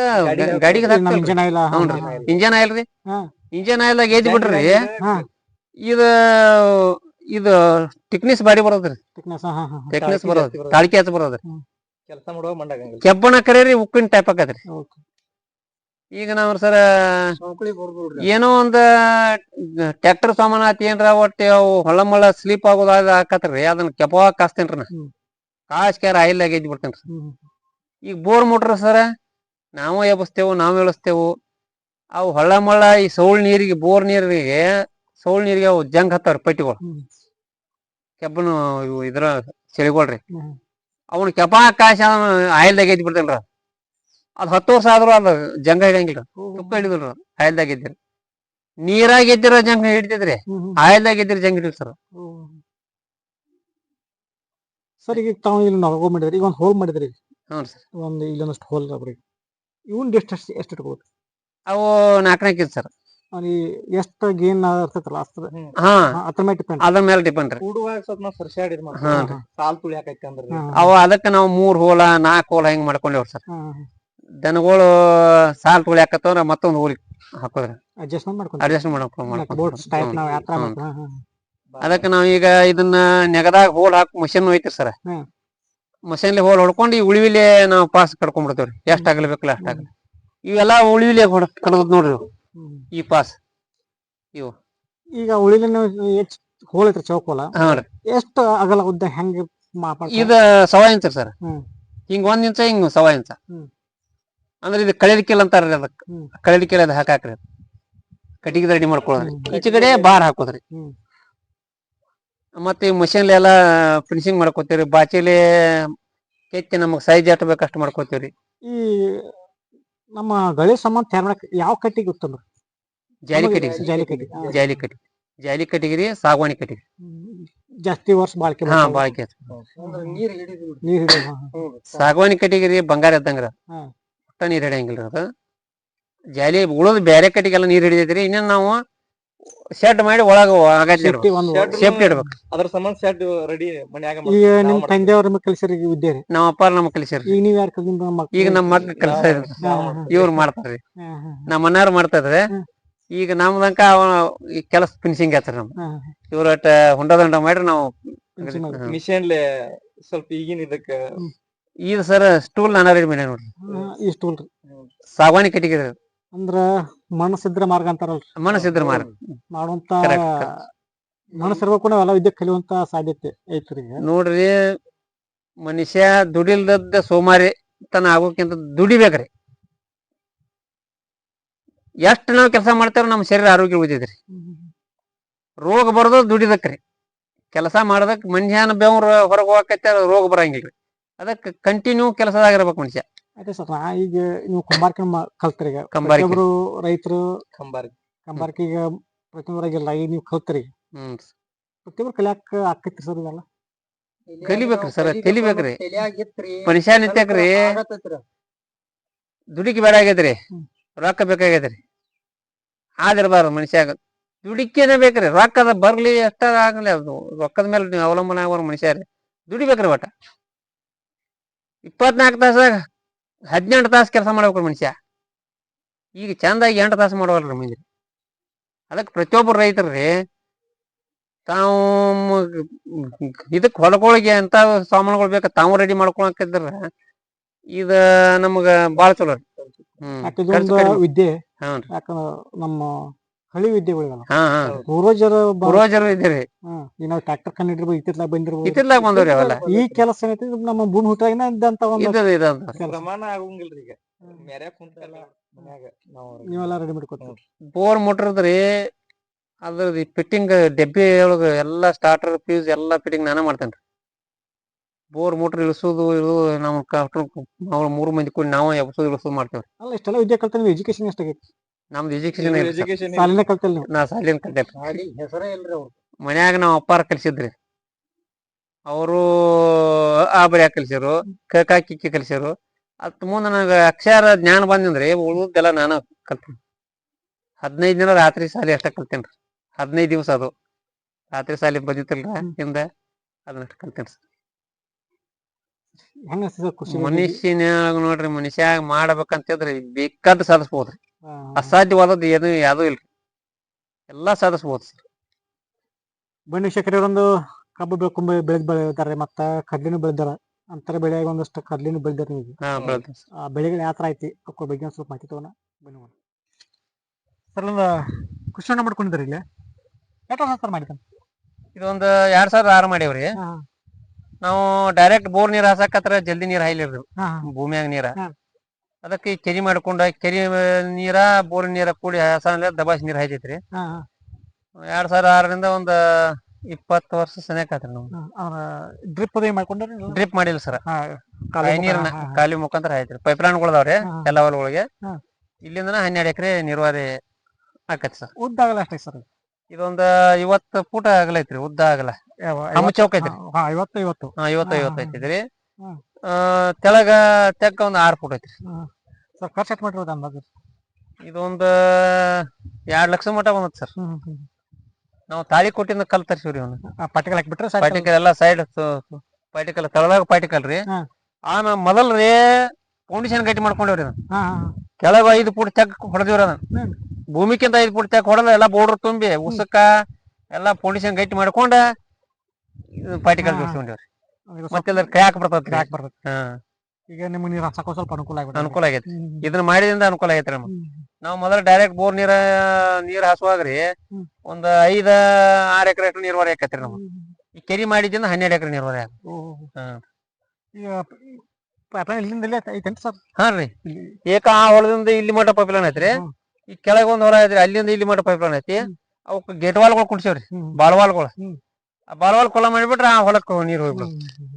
ಗಾಡಿಗೆ ಗ- ಗಾಡಿಗೆ. ಇಂಜನ್ ಇಲ್ಲ ಹ್ಞೂನ್ರಿ. ಇಂಜನ್ ಆಯಿಲ್ ರೀ. ಹಾ. ಇಂಜನ್ ಆಯಿಲ್ದಾಗ ಎದ್ದಿ ಬಿಟ್ರಿ ಹಾ. ಇದ ಇದು ಟಿಕ್ನಿಸ್ ಬಾಡಿ ಬರೋದ್ರಿ thickness, ಹಾ ಹಾ ಹಾ. ಟೆಕ್ನಿಸ್ ತಾಳ್ಕಿ ಬರೋದ್ ಜಾಸ್ತಿ ಬರೋದು. ತಾಳ್ಕಿ ಹಚ್ಚ ಬರೋದ್ರಿ ಕೆಲಸ ಮಾಡುವ ಮಂಡಾಗಂಗಿಲ್ಲ ಕೆಬ್ಬಣ ಕರೀರಿ ಉಕ್ಕಿನ ಟೈಪ್ ಆಕತ್ರಿ ಓಕೆ. ಈಗ ನಾವ್ ಸರ ಏನೋ ಒಂದ್ ಟ್ರ್ಯಾಕ್ಟರ್ ಸಾಮಾನ್ ಆತಿ ಏನ್ರ ಒಟ್ಟ ಅವು ಹೊಳ್ಳ ಮಳ್ಳ ಸ್ಲೀಪ್ ಆಗೋದ್ ಹಾಕತ್ರಿ ಅದನ್ನ ಕೆಪವಾಗ ಕಾಸ್ತೇನ್ರಿ ನಾ. ಹ್ಮ್. ಕಾಸ್ಕ್ಯಾರ ಆಯಿಲ್ ಎದ್ದಿ ಬಿಡ್ತೇನ್ರಿ. ಈಗ ಬೋರ್ ಮೋಟ್ರ್ ಸರ ನಾವು ಎಬ್ಸ್ತೇವು ನಾವು ಎಳಸ್ತೇವು ಅವು ಹೊಳ್ಳ ಮಳ್ಳ ಈ ಸೌಳ್ ನೀರಿಗೆ ಬೋರ್ ನೀರಿಗೆ ಸೌಳ್ ನೀರಿಗೆ ಅವು ಜಂಗ್ ಹತ್ತವ್ರಿ ಪಟ್ಟಿಗಳು ಕೆಬ್ಬನು ಇದ್ರ ಚಳಿಗೊಳ್ರಿ. ಅವನ್ ಕೆಪ ಕಾಸಿ ಆಯಿಲ್ದಾಗ ಎಜ್ ಬಿಡ್ತೇನ್ರ. ಅದ್ ಹತ್ತು ವರ್ಷ ಆದ್ರೂ ಅದ ಜಂಗ ಹಿಡಂಗಿಲ್ಲ ತುಪ್ಪ ಹಿಡಿದ್ರು ಆಯಲ್ದಾಗ ಇದ್ದೀರಿ. ನೀರಾಗ ಎದ್ದಿರೋ ಜಂಗ ಹಿಡಿತಿದ್ರಿ ಆಯಲ್ದಾಗ ಇದ್ದಿರ ಎದ್ದಿರ ಜಂಗ ಹಿಡಿಲ್ ಸರ್. ಈಗ ತಾವು ಇಲ್ಲಿ ನಾವು ಮಾಡಿದ್ರಿ ಈಗ ಒಂದು ಹೋಲ್ ಮಾಡಿದ್ರಿ. ಹ್ಞೂ ಸರ್. ಒಂದು ಇಲ್ಲೊಂದಷ್ಟು ಹೋಲ್ ಅವ್ರಿಗೆ ಇವನ್ ಎಷ್ಟು ಎಷ್ಟು ಇಟ್ಕೋಬೇಕು? ಅವು ನಾಲ್ಕನೇ ನಾಲ್ಕು ಸರ್. ಅಲ್ಲಿ ಎಷ್ಟು ಗೇನ್ ಇರ್ತೈತಲ್ಲ ಅಷ್ಟು ಹ್ಮ್ ಹಾ. ಅದ್ರ ಮೇಲೆ ಡಿಪೆಂಡ್ ಅದ್ರ ಮೇಲೆ ಡಿಪೆಂಡ್ ರೀ. ಕೂಡುವಾಗ ಸ್ವಲ್ಪ ನಾವು ಸರ್ಸಾಡಿದ್ ಹಾ ಮಾಡ್ತೀವಿ ರೀ. ಸಾಲ್ ತುಳಿಯಾಕೈತಿ ಅಂದ್ರಿ. ಅವ ಅದಕ್ಕ ನಾವು ಮೂರ್ ಹೋಲ ನಾಲ್ಕು ಹೋಲ ಹೆಂಗ್ ಮಾಡ್ಕೊಂಡೇವ್ರಿ ಸರ್. ದನಗಳು ಸಾಲ್ ತುಳಿಯಾಕತ್ತವ್ರ ಮತ್ತೊಂದು ಹೋಲಿ ಹಾಕೋದ್ರೆ. ಅಡ್ಜಸ್ಟ್ಮೆಂಟ್ ಮಾಡ್ಕೊಂಡು ಅಡ್ಜಸ್ಟ್ ಬೋಟ್ಸ್ ಟೈಪ್ ನಾವು ಯಾತ್ರ ಹಾ. ಅದಕ್ಕೆ ನಾವ್ ಈಗ ಇದನ್ನ ನೆಗದಾಗ ಹೋಲ್ ಹಾಕಿ ಮಷಿನ್ ಐತಿ ಸರ್. ಮಷಿನ್ಲಿ ಹೋಲ್ ಹೊಡ್ಕೊಂಡು ಈ ಉಳಿವಿಲೆ ನಾವು ಪಾಸ್ ಕಡ್ಕೊಂಡ್ಬಿಡ್ತೇವ್ರಿ ಎಷ್ಟ್ ಆಗ್ಲಬೇಕಲ್ಲ ಅಷ್ಟ ಆಗಲಿ. ಇವೆಲ್ಲ ಉಳಿವಿಲೆ ಹೊಡ್ ಕಡ್ದದ್ ನೋಡ್ರಿ. ಈ ಪಾಸ್ ಇವು. ಈಗ ಉಳಿಲಿ ಎಷ್ಟು ಹೋಲ್ ಐತ್ರಿ ಚೌಕೋಲ. ಎಷ್ಟು ಅಗಲ ಉದ್ದ ಹೆಂಗ್ ಮಾಪ ಇದ ಸವಾ ಇಂಚ್ ಸರ್. ಹಿಂಗ್ ಒಂದ್ ಇಂಚ ಹಿಂಗ್ ಸವಾ ಇಂಚ. ಅಂದ್ರೆ ಇದು ಕಳೆದಿಕ್ಕಿಲ್ಲ ಅಂತಾರ್ರಿ ಅದಕ್ಕೆ. ಹ್ಮ್. ಕಳೆದಿಕ್ಕಿಲ್ಲ ಅದ್ ಹಾಕಾಕ್ರಿ ಅದ. ಕಟ್ಟಿಗೆ ರೆಡಿ ಮಾಡ್ಕೊಳ್ಳೋದ್ರಿ. ಈಚೆ ಕಡೆ ಬಾರ್ ಹಾಕೋದ್ರಿ. ಮತ್ತೆ ಮಷಿನ್ ಎಲ್ಲ ಫಿನಿಶಿಂಗ್ ಮಾಡ್ಕೋತೀವ್ರಿ. ಬಾಚಿಲಿ ಕೆತ್ತಿ ನಮಗ್ ಸೈಜ್ ಎಷ್ಟು ಬೇಕು ಅಷ್ಟು ಮಾಡ್ಕೋತೀವ್ರಿ. ಈ ನಮ್ಮ ಗಳಿ ಸಂಬಂಧ ತಯಾರು ಮಾಡಕ್ ಯಾವ ಕಟ್ಟಿಗೆ ಉತ್ತಮ ಜಾಲಿ ಕಟ್ಟಿಗೆ ಜಾಲಿ ಕಟ್ಟಿಗೆ. ಹಾ. ಜಾಲಿ ಕಟ್ಟಿಗೆ. ಜಾಲಿ ಕಟ್ಟಿಗೆ ರೀ ಸಾಗವಾಣಿ ಕಟ್ಟಿಗೆ. ಜಾಸ್ತಿ ವರ್ಷ ಬಾಳಿಕೆ ಹಾ. ಬಾಳಿಕೆ. ನೀರ್ ಹಿಡಿದು. ಸಾಗವಾಣಿ ಕಟ್ಟಿಗೆ ರೀ ಬಂಗಾರ ಇದ್ದಂಗ್ರ. ಹಾ. ಒಟ್ಟ ನೀರ್ ಹಿಡಿಯಂಗಿಲ್ಲ ಅದು. ಜಾಲಿ ಉಳದ್ ಬ್ಯಾರೆ ಕಟ್ಟಿಗೆಲ್ಲ ನೀರ್ ಹಿಡಿದೈತ್ರಿ ಇನ್ನೇನ್ ನಾವು ಶೆಡ್ ಮಾಡಿ ಒಳಗ ಒಂದು ಸೇಫ್ಟಿ ಇಡ್ಬೇಕು. ಅದ್ರ ಸಂಬಂಧ ಸೆಟ್ ರೆಡಿ ಮನ್ಯಾಗ ಈಗ ನಿಮ್ ತಂದೆಯವ್ರ ನಿಮ್ಗೆ ಕಲಿಸಿರಿ ವಿದ್ಯೆ ರೀ ನಮ್ಮ ಅಪ್ಪ ನಮ್ಮ ಕಲಿಸಿರ್ರಿ. ಈಗ ನೀವ್ ಯಾರು ಈಗ ನಮ್ಮ ಮಕ್ಳು ಕಲಿಸ್ತಾ ಇದ್ರು. ಇವ್ರು ಮಾಡ್ತಾರ್ರಿ. ನಮ್ಮ ಮನೆಯವ್ರು ಮಾಡ್ತಾ ಇದ್ರೆ ಈಗ ನಮ್ದಂಕ ಅವ ಈ ಕೆಲಸ ಫಿನಿಶಿಂಗ್ ಆತ್ರಿ ನಮ್ ಇವ್ರ ಹುಂಡದಂಡ ಹುಂಡ ದಂಡ ಮಾಡ್ರಿ ನಾವು ಮಿಷನ್ ಮಿಷನ್ಲೆ ಸ್ವಲ್ಪ ಈಗಿನ ಇದಕ್ಕ ಈಗ ಸರ್ ಸ್ಟೂಲ್ ನಾನ ರೆಡಿ ನೋಡ್ರಿ. ಈ ಸ್ಟೂಲ್ ರೀ. ಸಾಗವಾಣಿ ಕಟ್ಟಿಗೆ ರೀ ಅದು. ಅಂದ್ರ ಮನಸ್ಸಿದ್ರ ಮಾರ್ಗ ಅಂತಾರಲ್ರಿ. ಮನಸ್ಸಿದ್ರ ಮಾರ ಮಾಡುವಂತ Correct, correct. ಮನಸ್ಸಿರ್ಬೇಕು ನಾವೆಲ್ಲ ವಿದ್ಯೆ ಕಲಿಯುವಂತ ಸಾಧ್ಯತೆ ಐತ್ರಿ ಈಗ. ನೋಡ್ರಿ ಮನುಷ್ಯ ದುಡಿಲ್ದದ್ದ ಸೋಮಾರಿ ತನ ಆಗೋಕ್ಕಿಂತ ದುಡಿಬೇಕ್ರಿ. ಎಷ್ಟ್ ನಾವ್ ಕೆಲಸ ಮಾಡ್ತೇವ್ರ ನಮ್ಮ ಶರೀರ ಆರೋಗ್ಯ ಉಳಿತೈತ್ರಿ. ರೋಗ ಬರೋದು ದುಡಿದಕ್ರಿ ಕೆಲಸ ಮಾಡದಕ್ ಮನುಷ್ಯನ ಬೆವ್ರ ಹೊರಗೆ ಹೋಗಕತ್ತ ರೋಗ ಬರಂಗಿಲ್ರಿ. ಅದಕ್ಕೆ ಕಂಟಿನ್ಯೂ ಕೆಲಸದಾಗ ಇರಬೇಕು ಮನುಷ್ಯ. ಅದೇ ಸರ್ ನಾ ಈಗ ನೀವು ಕಂಬಾರ್ಕಿ ಕಲ್ತ್ರಿ ಈಗ ಕಂಬಾರಿಕೆ. ಪ್ರತಿಯೊಬ್ರು ರೈತರು ಕಂಬಾರ್ಕಿ. ಕಂಬಾರ್ಕಿ ಈಗ ಪ್ರತಿಯೊಬ್ಬರಾಗಿಲ್ಲ ಈಗ ನೀವು ಕಲ್ತ್ರಿ ಹ್ಮ್ ಪ್ರತಿಯೊಬ್ರು ಕಲಿಯಾಕ ಆಕೈತ್ರಿ ಸರ್ ಇದೆಲ್ಲ ಕಲಿಬೇಕ್ರಿ sir, ಕಲಿಬೇಕ್ರಿ. ಮನುಷ್ಯ ನಿತ್ಯಕ್ರಿ ದುಡಿಕೆ ಬೇಡ ಆಗೈತ್ರಿ. ಹ್ಮ್. ರೊಕ್ಕ ಬೇಕಾಗೈತ್ರಿ. ಆದಿರ್ಬಾರ್ದು ಮನುಷ್ಯಾಗ. ದುಡಿಕೆನ ಬೇಕ್ರಿ ರೊಕ್ಕದ ಬರ್ಲಿ ಎಷ್ಟ ಆಗಲಿ ಅದು ರೊಕ್ಕದ ಮೇಲೆ ನೀವು ಅವಲಂಬನೆ ಆಗೋರ್ ಮನುಷ್ಯ ರೀ. ದುಡಿಬೇಕ್ರಿ ಒಟ್ಟ. ಇಪ್ಪತ್ನಾಲ್ಕು ತಾಸಾಗ ಹದಿನೆಂಟು ತಾಸು ಕೆಲಸ ಮಾಡ್ಬೇಕ್ರಿ ಮನುಷ್ಯ. ಈಗ ಚಂದಾಗಿ ಎಂಟು ತಾಸು ಮಾಡೋಲ್ರಿ ಮಂದಿ ಅದಕ್ಕೆ ಪ್ರತಿಯೊಬ್ಬರು ರೈತರ್ರಿ ತಾವು ಇದಕ್ಕೆ ಹೊಲಗಳಿಗೆ ಎಂತ ಸಾಮಾನುಗಳು ಬೇಕು ತಾವು ರೆಡಿ ಮಾಡ್ಕೊಳಕಿದ್ರ ಇದ ನಮಗ ಬಾಳ ಚಲೋ ಹ್ಮ್. ವಿದ್ಯೆ. ನಮ್ಮ ಹಳಿ ವಿದ್ಯೆಗಳ ಹಾ. ಹಾ ಪೂರ್ವಜರ ಬ- ಪೂರ್ವಜರು ಇದ್ದೀರಿ. ಹ್ಮ್, ಈಗ ನಾವು ಟ್ರ್ಯಾಕ್ಟರ್ ಕಂಡಿರ್ಬೋದು ಇತ್ತಿತ್ಲಾಗ ಬಂದಿರ್ಬೋದು. ಇತ್ತಿತ್ಲಾಗ ಬಂದವ್ರಿ ಅವೆಲ್ಲ ಈ ಕೆಲಸ ಏನೈತಿ ಇದು ನಮ್ಮ ಭೂಮಿ ಹುಟ್ಟಾಗಿನ ಇದ್ದಂತ ಒಂದು ಇದ್ದದ ಇದ ಕೆಲಸ. ಪ್ರಮಾಣ ಆಗಂಗಿಲ್ರಿ ಈಗ. ಮ್ಯಾರ್ಯಾಗ ಕುಂತಲ್ಲ ಮನ್ಯಾಗ ನಾವು ನೀವೆಲ್ಲ ರೆಡಿ ಮಾಡ್ಕೊತೀವಿ ಬೋರ್ ಮೋಟರ್ದ್ರಿ ಅದ್ರದ್ದು ಫಿಟ್ಟಿಂಗ್ ಡೆಬ್ಬಿ ಒಳಗ ಎಲ್ಲಾ ಸ್ಟಾರ್ಟರ್ ಫ್ಯೂಸ್ ಎಲ್ಲಾ ಫಿಟ್ಟಿಂಗ್ ನಾನೇ ಮಾಡ್ತೇನ್ರಿ. ಬೋರ್ ಮೋಟರ್ ಇಳಿಸೋದು ಇದು ನಾವು ಅವ್ರ ಮೂರು ಮಂದಿ ಕೂಡಿ ನಾವು ಎಬ್ಸೋದು ಇಳಿಸೋದು ಮಾಡ್ತೇವ್ರಿ. ಅಲ್ಲ ಇಷ್ಟೆಲ್ಲ ವಿದ್ಯೆ ಕಲ್ತ ನೀವು ಎಜುಕೇಶನ್ ಎಷ್ಟಾಗೈತಿ? ನಮ್ದು ಎಜುಕೇಶನ್ ಎಜುಕೇಶನ್ ಸಾಲಿನ ಕಲ್ತಲ್ಲ? ನೀವು ನಾ ಸಾಲಿನ ಕಲ್ತೇನ್ರಿ ಹೆಸರೇ ಇಲ್ರಿ ಅವ್ರು. ಮನ್ಯಾಗ ನಾವ್ ಅಪ್ಪಾರ ಕಲ್ಸಿದ್ರಿ. ಅವರು ಆ ಬರಿಯಾಕ ಕಲ್ಸ್ಯಾರು ಕ ಕಾ ಕಿಕ್ಕಿ ಕಲ್ಸಿರು ಅತ್ ಮುಂದ ನನಗ ಅಕ್ಷರ ಜ್ಞಾನ ಬಂದ್ರಿ ಉಳಿದೆಲ್ಲ ನಾನು ಕಲ್ತೀನಿ. ಹದಿನೈದು ದಿನ ರಾತ್ರಿ ಸಾಲಿ ಅಷ್ಟ ಕಲ್ತೇನ್ರಿ. ಹದಿನೈದು ದಿವಸ ಅದು. ರಾತ್ರಿ ಸಾಲಿ ಬಂದಿತ್ತಲ್ರ. ಹಿಂದ ಅದನ್ನಷ್ಟ ಕಲ್ತೇನ್ರಿ. ಮನುಷ್ಯನ ಅನ್ಸ್ತದ ಖುಷಿ? ಮನುಷ್ಯನ್ಯಾಗ ನೋಡ್ರಿ ಮನುಷ್ಯಾಗ ಮಾಡ್ಬೇಕಂತಿದ್ರೆ ಬೇಕಾದ್ ಸಾಧಿಸ್ಬೋದ್ರಿ. ಅಸಾಧ್ಯವಾದದ್ದು ಏನು ಯಾವುದೂ ಇಲ್ರಿ ಎಲ್ಲಾ ಸಾಧಿಸ್ಬೋದು ಸರ್. ಬನ್ನಿ ಶೇಖರ್ ಒಂದು ಕಬ್ಬು ಬೆಳ್ಕೊಂಡ್ ಬೆಳೆದ್ ಬೆಳೆದಾರೆ ಮತ್ತ ಕಡ್ಲಿನೂ ಬೆಳೆದಾರ ಅಂತರ ಬೆಳೆ ಒಂದಷ್ಟು ಕಡ್ಲಿನೂ ಬೆಳೆದಾರ ನೀವು ಹಾ ಆ ಬೆಳೆಗಳು ಯಾವ ತರ ಐತಿ ಅದ್ರ ಬಗ್ಗೆ ಒಂದ್ ಸ್ವಲ್ಪ ಮಾಹಿತಿ ತಗೋಣ. ಬನ್ನಿ ನೋಡೋಣ. ಸರ್ ಒಂದು ಕೃಷಿ ಹೊಂಡ ಮಾಡ್ಕೊಂಡಿದ್ದಾರೆ ಇಲ್ಲಿ. ಎಷ್ಟು ವರ್ಷ ಸರ್ ಮಾಡಿದ್ದಾನೆ? ಇದೊಂದು ಎರಡ್ ಸಾವಿರದ ಆರು ಮಾಡೇವ್ರಿ. ಹಾ. ನಾವು ಡೈರೆಕ್ಟ್ ಬೋರ್ ನೀರ್ ಹಾಸಕತ್ರ ಜಲ್ದಿ ನೀರ್ ಹಾಯ್ಲಿರ್ದು ಭೂಮಿಯಾಗ ನೀರ. ಹಾ. ಅದಕ್ಕೆ ಈ ಕೆರಿ ಮಾಡ್ಕೊಂಡ ಕೆರಿ ನೀರ ಬೋರ್ ನೀರ ಕೂಡಿ ಹಸನ ದಬಾಸಿ ನೀರ್ ಹಾಯ್ತೈತ್ರಿ. ಹಾ ಎರಡ್ ಸಾವಿರ ಆರರಿಂದ ಒಂದ್ ಇಪ್ಪತ್ತು ವರ್ಷ ಸನೇಕ ಆತ್ರಿ ನಾವು. ಡ್ರಿಪ್ ಮಾಡ್ಕೊಂಡ್ರೆ ಡ್ರಿಪ್ ಮಾಡಿಲ್ಲ ಸರ್. ಹಾ ನೀರ್ನ ಖಾಲಿ ಮುಖಾಂತರ ಹಾಯ್ತ್ರಿ. ಪೈಪ್ ಲೈನ್ಗಳದಾವ್ರಿ ಹಾ. ಎಲ್ಲ ಹೊಲಗಳಿಗೆ. ಇಲ್ಲಿಂದ ಹನ್ನೆರಡು ಎಕರೆ ನೀರಾವರಿ ಆಕತ್ ಸರ್. ಉದ್ದ ಆಗಲ್ಲ ಅಷ್ಟೇ ಸರ್ ಇದೊಂದ್ ಇವತ್ತು ಫೂಟ ಆಗಲ ಐತ್ರಿ ಉದ್ದ ಆಗಲ್ಲ. ಹಮ್ಮ ಚೌಕ ಐತ್ರಿ. ಹಾ ಐವತ್ತು ಐವತ್ತು. ಹಾ ಐವತ್ತು ಐವತ್ತು ಐತಿದ್ರಿ ಆ ತೆಳಗ ತೆಕ್ಕ ಒಂದ್ ಆರ್ ಫೂಟ್ ಐತ್ರಿ. ಸರ್ ಖರ್ಚು ಎಷ್ಟು ಮಾಡಿರೋದು ಅಂದಾಜು ಇದೊಂದು ಎರಡ್ ಲಕ್ಷ ಮಟ ಬಂದತ್ ಸರ್. ಹ್ಮ್ ಹ್ಮ್ ನಾವು ತಾಳಿ ಕೊಟ್ಟಿಂದ ಕಲ್ ತರ್ಸಿವ್ರಿ ಅವ್ನು. ಪಟ್ಟಿಗೆ ಹಾಕ್ಬಿಟ್ರೆ ಪಾಟಿಕಲ್ ಎಲ್ಲಾ ಸೈಡ್ ಪಾಟಿಕಲ್ ತಳದಾಗ ಪಾಟಿಕಲ್ ರೀ. ಹಾ. ಮೊದಲ್ ರೀ ಫೌಂಡೇಶನ್ ಗಟ್ಟಿ ಮಾಡ್ಕೊಂಡೇವ್ರಿ ಅದನ್ನ ಹಾ ಕೆಳಗ ಐದು ಫುಟ್ ತೆಗ್ ಹೊಡೆದಿವ್ರಿ ಅದನ್ನ ಹ್ಮ್. ಭೂಮಿಕ್ಕಿಂತ ಐದು ಫುಟ್ ತೆಗ್ ಹೊಡೆದ ಎಲ್ಲಾ ಬೋರ್ಡರ್ ತುಂಬಿ ಉಸಕ್ಕ ಎಲ್ಲಾ ಫೌಂಡೇಶನ್ ಗಟ್ಟಿ ಮಾಡ್ಕೊಂಡ ಪಾಟಿಕಲ್ ಹಾ, ಹಾ. ಜೋಡಿಸ್ಕೊಂಡೇವ್ರಿ ಈಗ ಮತ್ತೆ ಕ್ರ್ಯಾಕ್ ಬರ್ತೈತ್ರಿ ಬರ್ತದೆ ಹಾ. ಈಗ ನಿಮ್ಗೆ ನೀರು ಹಾಕೋ ಸ್ವಲ್ಪ ಅನುಕೂಲ ಆಗುತ್ತೆ ಅನುಕೂಲ ಆಗೈತಿ. ಇದನ್ನ ಮಾಡಿದಿಂದ ಅನುಕೂಲ ಆಗೈತೆ ನಮ್ಗೆ. ನಾವು ಮೊದಲ ಡೈರೆಕ್ಟ್ ಬೋರ್ ನೀರ ನೀರ್ ಹಾಸುವಾಗ್ರಿ. ಒಂದ್ ಐದ ಆರ್ ಎಕರೆ ಅಷ್ಟು ನೀರ್ವರಿ ಆಕತ್ರಿ ನಮ್ಗೆ. ಈ ಕೆರಿ ಮಾಡಿದಿಂದ ಹನ್ನೆರಡು ಎಕರೆ ನೀರ್ವರಿ ಆಗ. ಈಗ ಐತೇನ್ರಿ ಸರ್? ಹಾ ರೀ. ಏಕ ಆ ಹೊಲದಿಂದ ಇಲ್ಲಿ ಮಟ್ಟ ಪೈಪ್ಲೈನ್ ಐತ್ರಿ. ಈ ಕೆಳಗೆ ಒಂದ್ ಹೊಲ ಐತ್ರಿ ಅಲ್ಲಿಂದ ಇಲ್ಲಿ ಮಟ್ಟ ಪೈಪ್ಲೈನ್ ಐತಿ. ಅವಕ್ಕೆ ಅವಕ್ ಗೇಟ್ ವಾಲ್ಗಳು ಕುಡ್ಸೇವ್ರಿ. ಬಾಳ್ವಾಲ್ಗಳು. ಆ ಬಾಳ್ವಾಲ್ ಕೊಲ ಮಾಡಿಬಿಟ್ರೆ ಆ ಹೊಲಕ್ಕೆ ನೀರ್ ಹೋಗ್ಬಿಡ್ರಿ ಹ್ಮ್.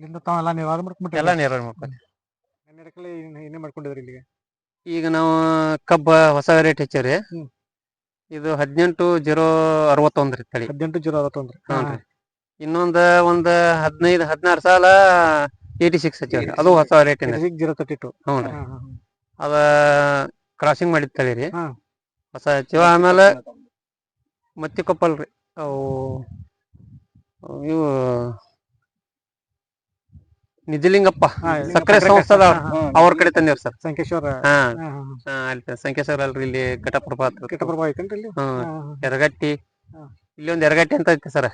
ಇಲ್ಲಿಂದ ತಾವೆಲ್ಲ ನಿರ್ವಹಣೆ ಎಲ್ಲಾ ನಿರ್ವಹಣೆ ಮಾಡ್ಕೊಂಡು. ಏನೇ ಮಾಡ್ಕೊಂಡಿದ್ರಿ ಇಲ್ಲಿಗೆ? ಈಗ ನಾವು ಕಬ್ಬ ಹೊಸ ರೇಟ್ ಹೆಚ್ಚೇವ್ರಿ ಹ್ಮ್. ಇದು ಹದಿನೆಂಟು ಜೀರೋ ಅರವತ್ತೊಂದ್ ರೀ ತಳಿ. ಹದಿನೆಂಟು ಜೀರೋ ಅರವತ್ತೊಂದ್ರಿ ಹ್ಞೂ ಇನ್ನೊಂದ್ ಒಂದ್ ಹದಿನೈದು ಹದಿನಾರು ಸಾಲ ಏಯ್ಟಿ ಸಿಕ್ಸ್ ಹಚ್ಚಿವ್ರಿ ಅದು ಹೊಸ ವೆರೈಟಿ ಜೀರೋ ತರ್ಟಿ ಟು ಹ್ಞೂ ರೀ. ಅದ ಕ್ರಾಸಿಂಗ್ ಮಾಡಿದ ತಳಿ ರೀ. ಹಾ. ಹೊಸ ಹಚ್ಚಿವ. ಆಮೇಲೆ ಮತ್ತಿ ಕೊಪ್ಪಲ್ ರೀ. ಅವು ಇವು ನಿಜಲಿಂಗಪ್ಪ. ಸಕ್ಕರೆ ಸಕ್ಕರೆ ಸಂಸ್ಥೆ ಅದಾವ ಹಾ, ಹಾ. ಅವ್ರ ಕಡೆ ತಂದೇವ್ರಿ ಸರ್. ಸಂಕೇಶ್ವರ. ಹಾ. ಅಲ್ಲಿ ಸಂಕೇಶ್ವರ ಅಲ್ರಿ ಇಲ್ಲಿ ಘಟಪ್ರಭಾ ಘಟಪ್ರಭಾ ಐತೇನ್ರಿ. ಎರಗಟ್ಟಿ. ಇಲ್ಲಿ ಒಂದ್ ಎರಗಟ್ಟಿ ಅಂತ ಐತಿ ಸರ್.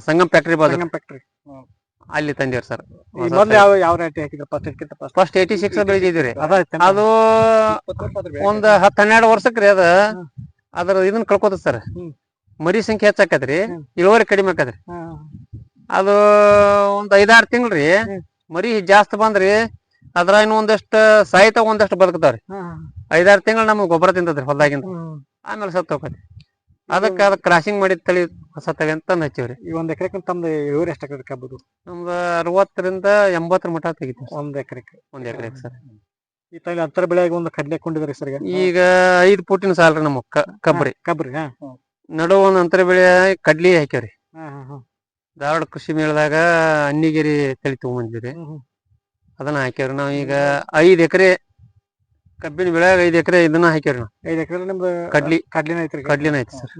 ಸಂಗಮ್ ಫ್ಯಾಕ್ಟ್ರಿ ಬಾಜು. ಸಂಗಮ್ ಫ್ಯಾಕ್ಟ್ರಿ. ಅಲ್ಲಿ ತಂದೇವ್ರಿ ಸರ್. ಮೊದ್ಲು ಯಾವ ಯಾವ ರೇಟ್ ಹಾಕಿದ್ರ? ಫಸ್ಟ್ ಇದಕ್ಕಿಂತ ಫಸ್ಟ್ ಫಸ್ಟ್ ಏಯ್ಟಿ ಸಿಕ್ಸ್ ಅದ ಒಂದ್ ಹತ್ತ್ ಹನ್ನೆರಡು ವರ್ಷಕ್ರಿ ಅದ. ಅದ್ರ ಇದನ್ನ ಕಳ್ಕೊತ ಸರ್. ಮರಿ ಸಂಖ್ಯೆ ಹೆಚ್ಚಾಕತ್ರಿ. ಇಳುವರಿ ಕಡಿಮೆ ಆಕತ್ರಿ. ಅದು ಒಂದ್ ಐದಾರು ತಿಂಗ್ಳ್ರಿ ರೀ ಮರಿ ಜಾಸ್ತಿ ಬಂದ್ರಿ ಅದ್ರ ಇನ್ನು ಒಂದಷ್ಟು ಸಾಯ್ತ ಒಂದಷ್ಟು ಬದುಕ್ತಾವ್ರಿ. ಐದಾರು ತಿಂಗಳು ನಮ್ಗೆ ಗೊಬ್ಬರ ತಿಂತದ್ರಿ ಹೊಲ್ದಾಗಿಂದ. ಆಮೇಲೆ ಸತ್ತು ಹೋಗತಿ ಅದಕ್ಕ ಅದ ಕ್ರಾಸಿಂಗ್ ಮಾಡಿದ ತಳಿ ಹೊಸ ತಳಿ ಅಂತ ತಂದ್ ಹಚ್ಚಿವ್ರಿ. ಈ ಒಂದ್ ಎಕರೆ ತಮ್ದು ಇಳುವರಿ ಎಷ್ಟು ಎಕರೆ ಕಬ್ಬದು? ನಮ್ದು ಅರವತ್ತರಿಂದ ಎಂಬತ್ತರ ಮಠ ತೆಗಿತೀವಿ ಒಂದ್ ಎಕರೆ ಒಂದ್ ಎಕರೆಗೆ ಸರ್. ಈ ತಳಿ ಅಂತರ ಬೆಳೆಯಾಗಿ ಒಂದು ಕಡ್ಲೆ ಕೊಂಡಿದ್ರಿ ಸರ್ ಈಗ? ಐದ್ ಫುಟಿನ ಸಾಲ್ರಿ ನಮ್ಮ ಕಬ್ಬರಿ ಕಬ್ಬರಿ ನಡುವ ಒಂದ್ ಅಂತರ ಬೆಳೆ ಕಡ್ಲಿ ಹಾಕ್ಯಾವ್ರಿ. ಹಾ ಹಾ ಹಾ. ಧಾರವಾಡ ಕೃಷಿ ಮೇಳದಾಗ ಅನ್ನಿಗೇರಿ ತಳಿ ಹ್ಮ್. ಅದನ್ನ ಹಾಕ್ಯಾರ ನಾವ್ ಈಗ ಐದ್ ಎಕರೆ ಕಬ್ಬಿನ ಬೆಳೆಯಾಗ ಐದ್ ಎಕರೆ ಇದನ್ನ ಹಾಕ್ಯಾರ ನಾವು. ಐದ್ ಎಕರೆ ನಿಮ್ದು ಕಡ್ಲಿ. ಕಡ್ಲಿನ ಐತ್ರಿ? ಕಡ್ಲಿನ ಐತಿ ಸರ್.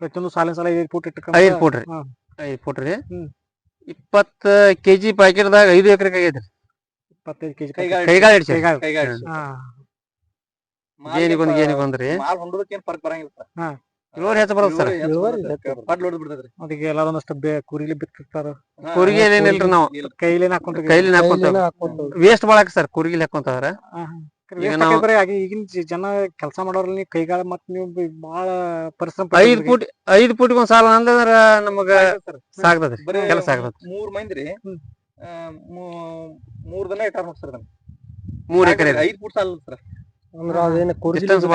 ಪ್ರತಿಯೊಂದು ಸಾಲಿನ ಸಾಲ ಐದ್ ಫೂಟ್ ಇಟ್ಟು ಐದ್ ಫೂಟ್ ರೀ. ಹಾ. ಐದ್ ಫೂಟ್ ರೀ. ಇಪ್ಪತ್ತ ಕೆಜಿ ಪ್ಯಾಕೆಟ್ದಾಗ ಐದು ಎಕರೆ ಆಗೈತ್ರಿ. ಇಪ್ಪತ್ತೈದು ಕೆಜಿ ಕೈಗಾಳ್ ಹಿಡ್ಸಿ ಕೈಗಾಳ್. ಕೈಗಾಳ್. ಇಳುವರಿ ಹೆಚ್ಚು ಬರುತ್ತೆ ಸರ್. ಅದಕ್ಕೆ ಎಲ್ಲಾರೊಂದಷ್ಟು ಬೇ ಕುರಿಲಿ ಬಿತ್ತಿರ್ತಾರ. ಕುರಿಗೆ ಏನಿಲ್ರಿ ನಾವು? ಕೈಲಿ ಹಾಕೊಂಡ್ರಿ ಕೈಲಿ ಹಾಕೊಂತ ವೇಸ್ಟ್ ಬಾಳಕ್ ಸರ್ ಕುರಿಗಿಲ್ ಹಾಕೊಂತಾರ ಈಗ ಈಗ ನಾವು- ಬರೀ ಆಗಿ ಈಗಿನ ಜನ ಕೆಲಸ ಮಾಡೋರಲ್ಲಿ ನೀವು ಕೈಗಾಳ ಮತ್ ನೀವು ಬಹಳ ಪರಿಶ್ರಮ ಐದ್. ಫುಟ್ ಐದ್ ಫುಟ್ ಒಂದ್ ಸಾಲ ಅಂದ್ರ ನಮಗ. ಬರೀ ಕೆಲಸ ಆಗ್ತದ. ಮೂರ್ ಮಂದಿ ರೀ ಹ್ಮ್. ಆ, ಮೂ- ಮೂರ್ ದಿನ ಇಟ್ಟಾರ ನೋಡಿ ಸರ್. ಮೂರ್ ಎಕರೆ ಐದ್ ಫುಟ್ ಸಾಲ ಸರ್. ಅಂದ್ರ ಅದೇನ Distance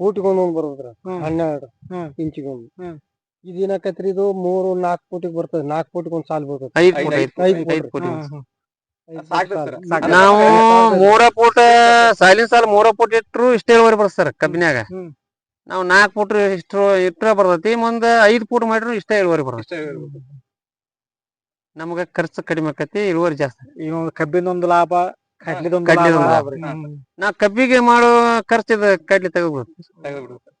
ಫೂಟಿಗೊಂದ್ ಒಂದ್ ಬರ್ತದ್ರಿ ಹ್ಮ್. ಹನ್ನೆರಡು. ಇಂಚಿಗೊಂದು. ಇದು ಇದ್ ಏನಾಕತ್ರಿ ಇದು ಮೂರು ನಾಲ್ಕ್ ಫೂಟಿಗೆ ಬರ್ತದ. ನಾಕ್ ಫೂಟಿಗೆ ಒಂದ್ ಸಾಲ್ ಬರ್ತದೆ ಐದ್ ಫುಟ್ ನಾವು ಮೂರ ಪೂಟ ಸಾಲಿನ ಸಾಲ ಮೂರ ಫೂಟ್ ಇಟ್ರು ಇಷ್ಟೇ ಇಳುವರಿ ಬರ್ತದೆ ಸರ್ ಕಬ್ಬಿನ್ಯಾಗ. ನಾವು ನಾಲ್ಕ್ ಫೂಟ್ ಇಷ್ಟು ಇಟ್ರ ಬರ್ತೈತಿ ಮುಂದ ಐದ್ ಫೂಟ್ ಮಾಡಿದ್ರು ಇಷ್ಟೇ ಇಳುವರಿ ಬರ್ತದೆ. ನಮಗ ಖರ್ಚು ಕಡಿಮೆ ಆಕತಿ ಇಳುವರಿ ಜಾಸ್ತಿ. ಒಂದು ಲಾಭ ಕಡ್ಲಿದೊಂದು ಕಡ್ಲಿದೊಂದು ಲಾಭ ಹ್ಮ್. ನಾ ಕಬ್ಬಿಗೆ ಮಾಡೋ ಖರ್ಚಿದ ಕಡ್ಲಿ ತೆಗೆದ್ಬಿಡ್ತೀವಿ ತೆಗ್ದ್ಬಿಡು ಸರ್.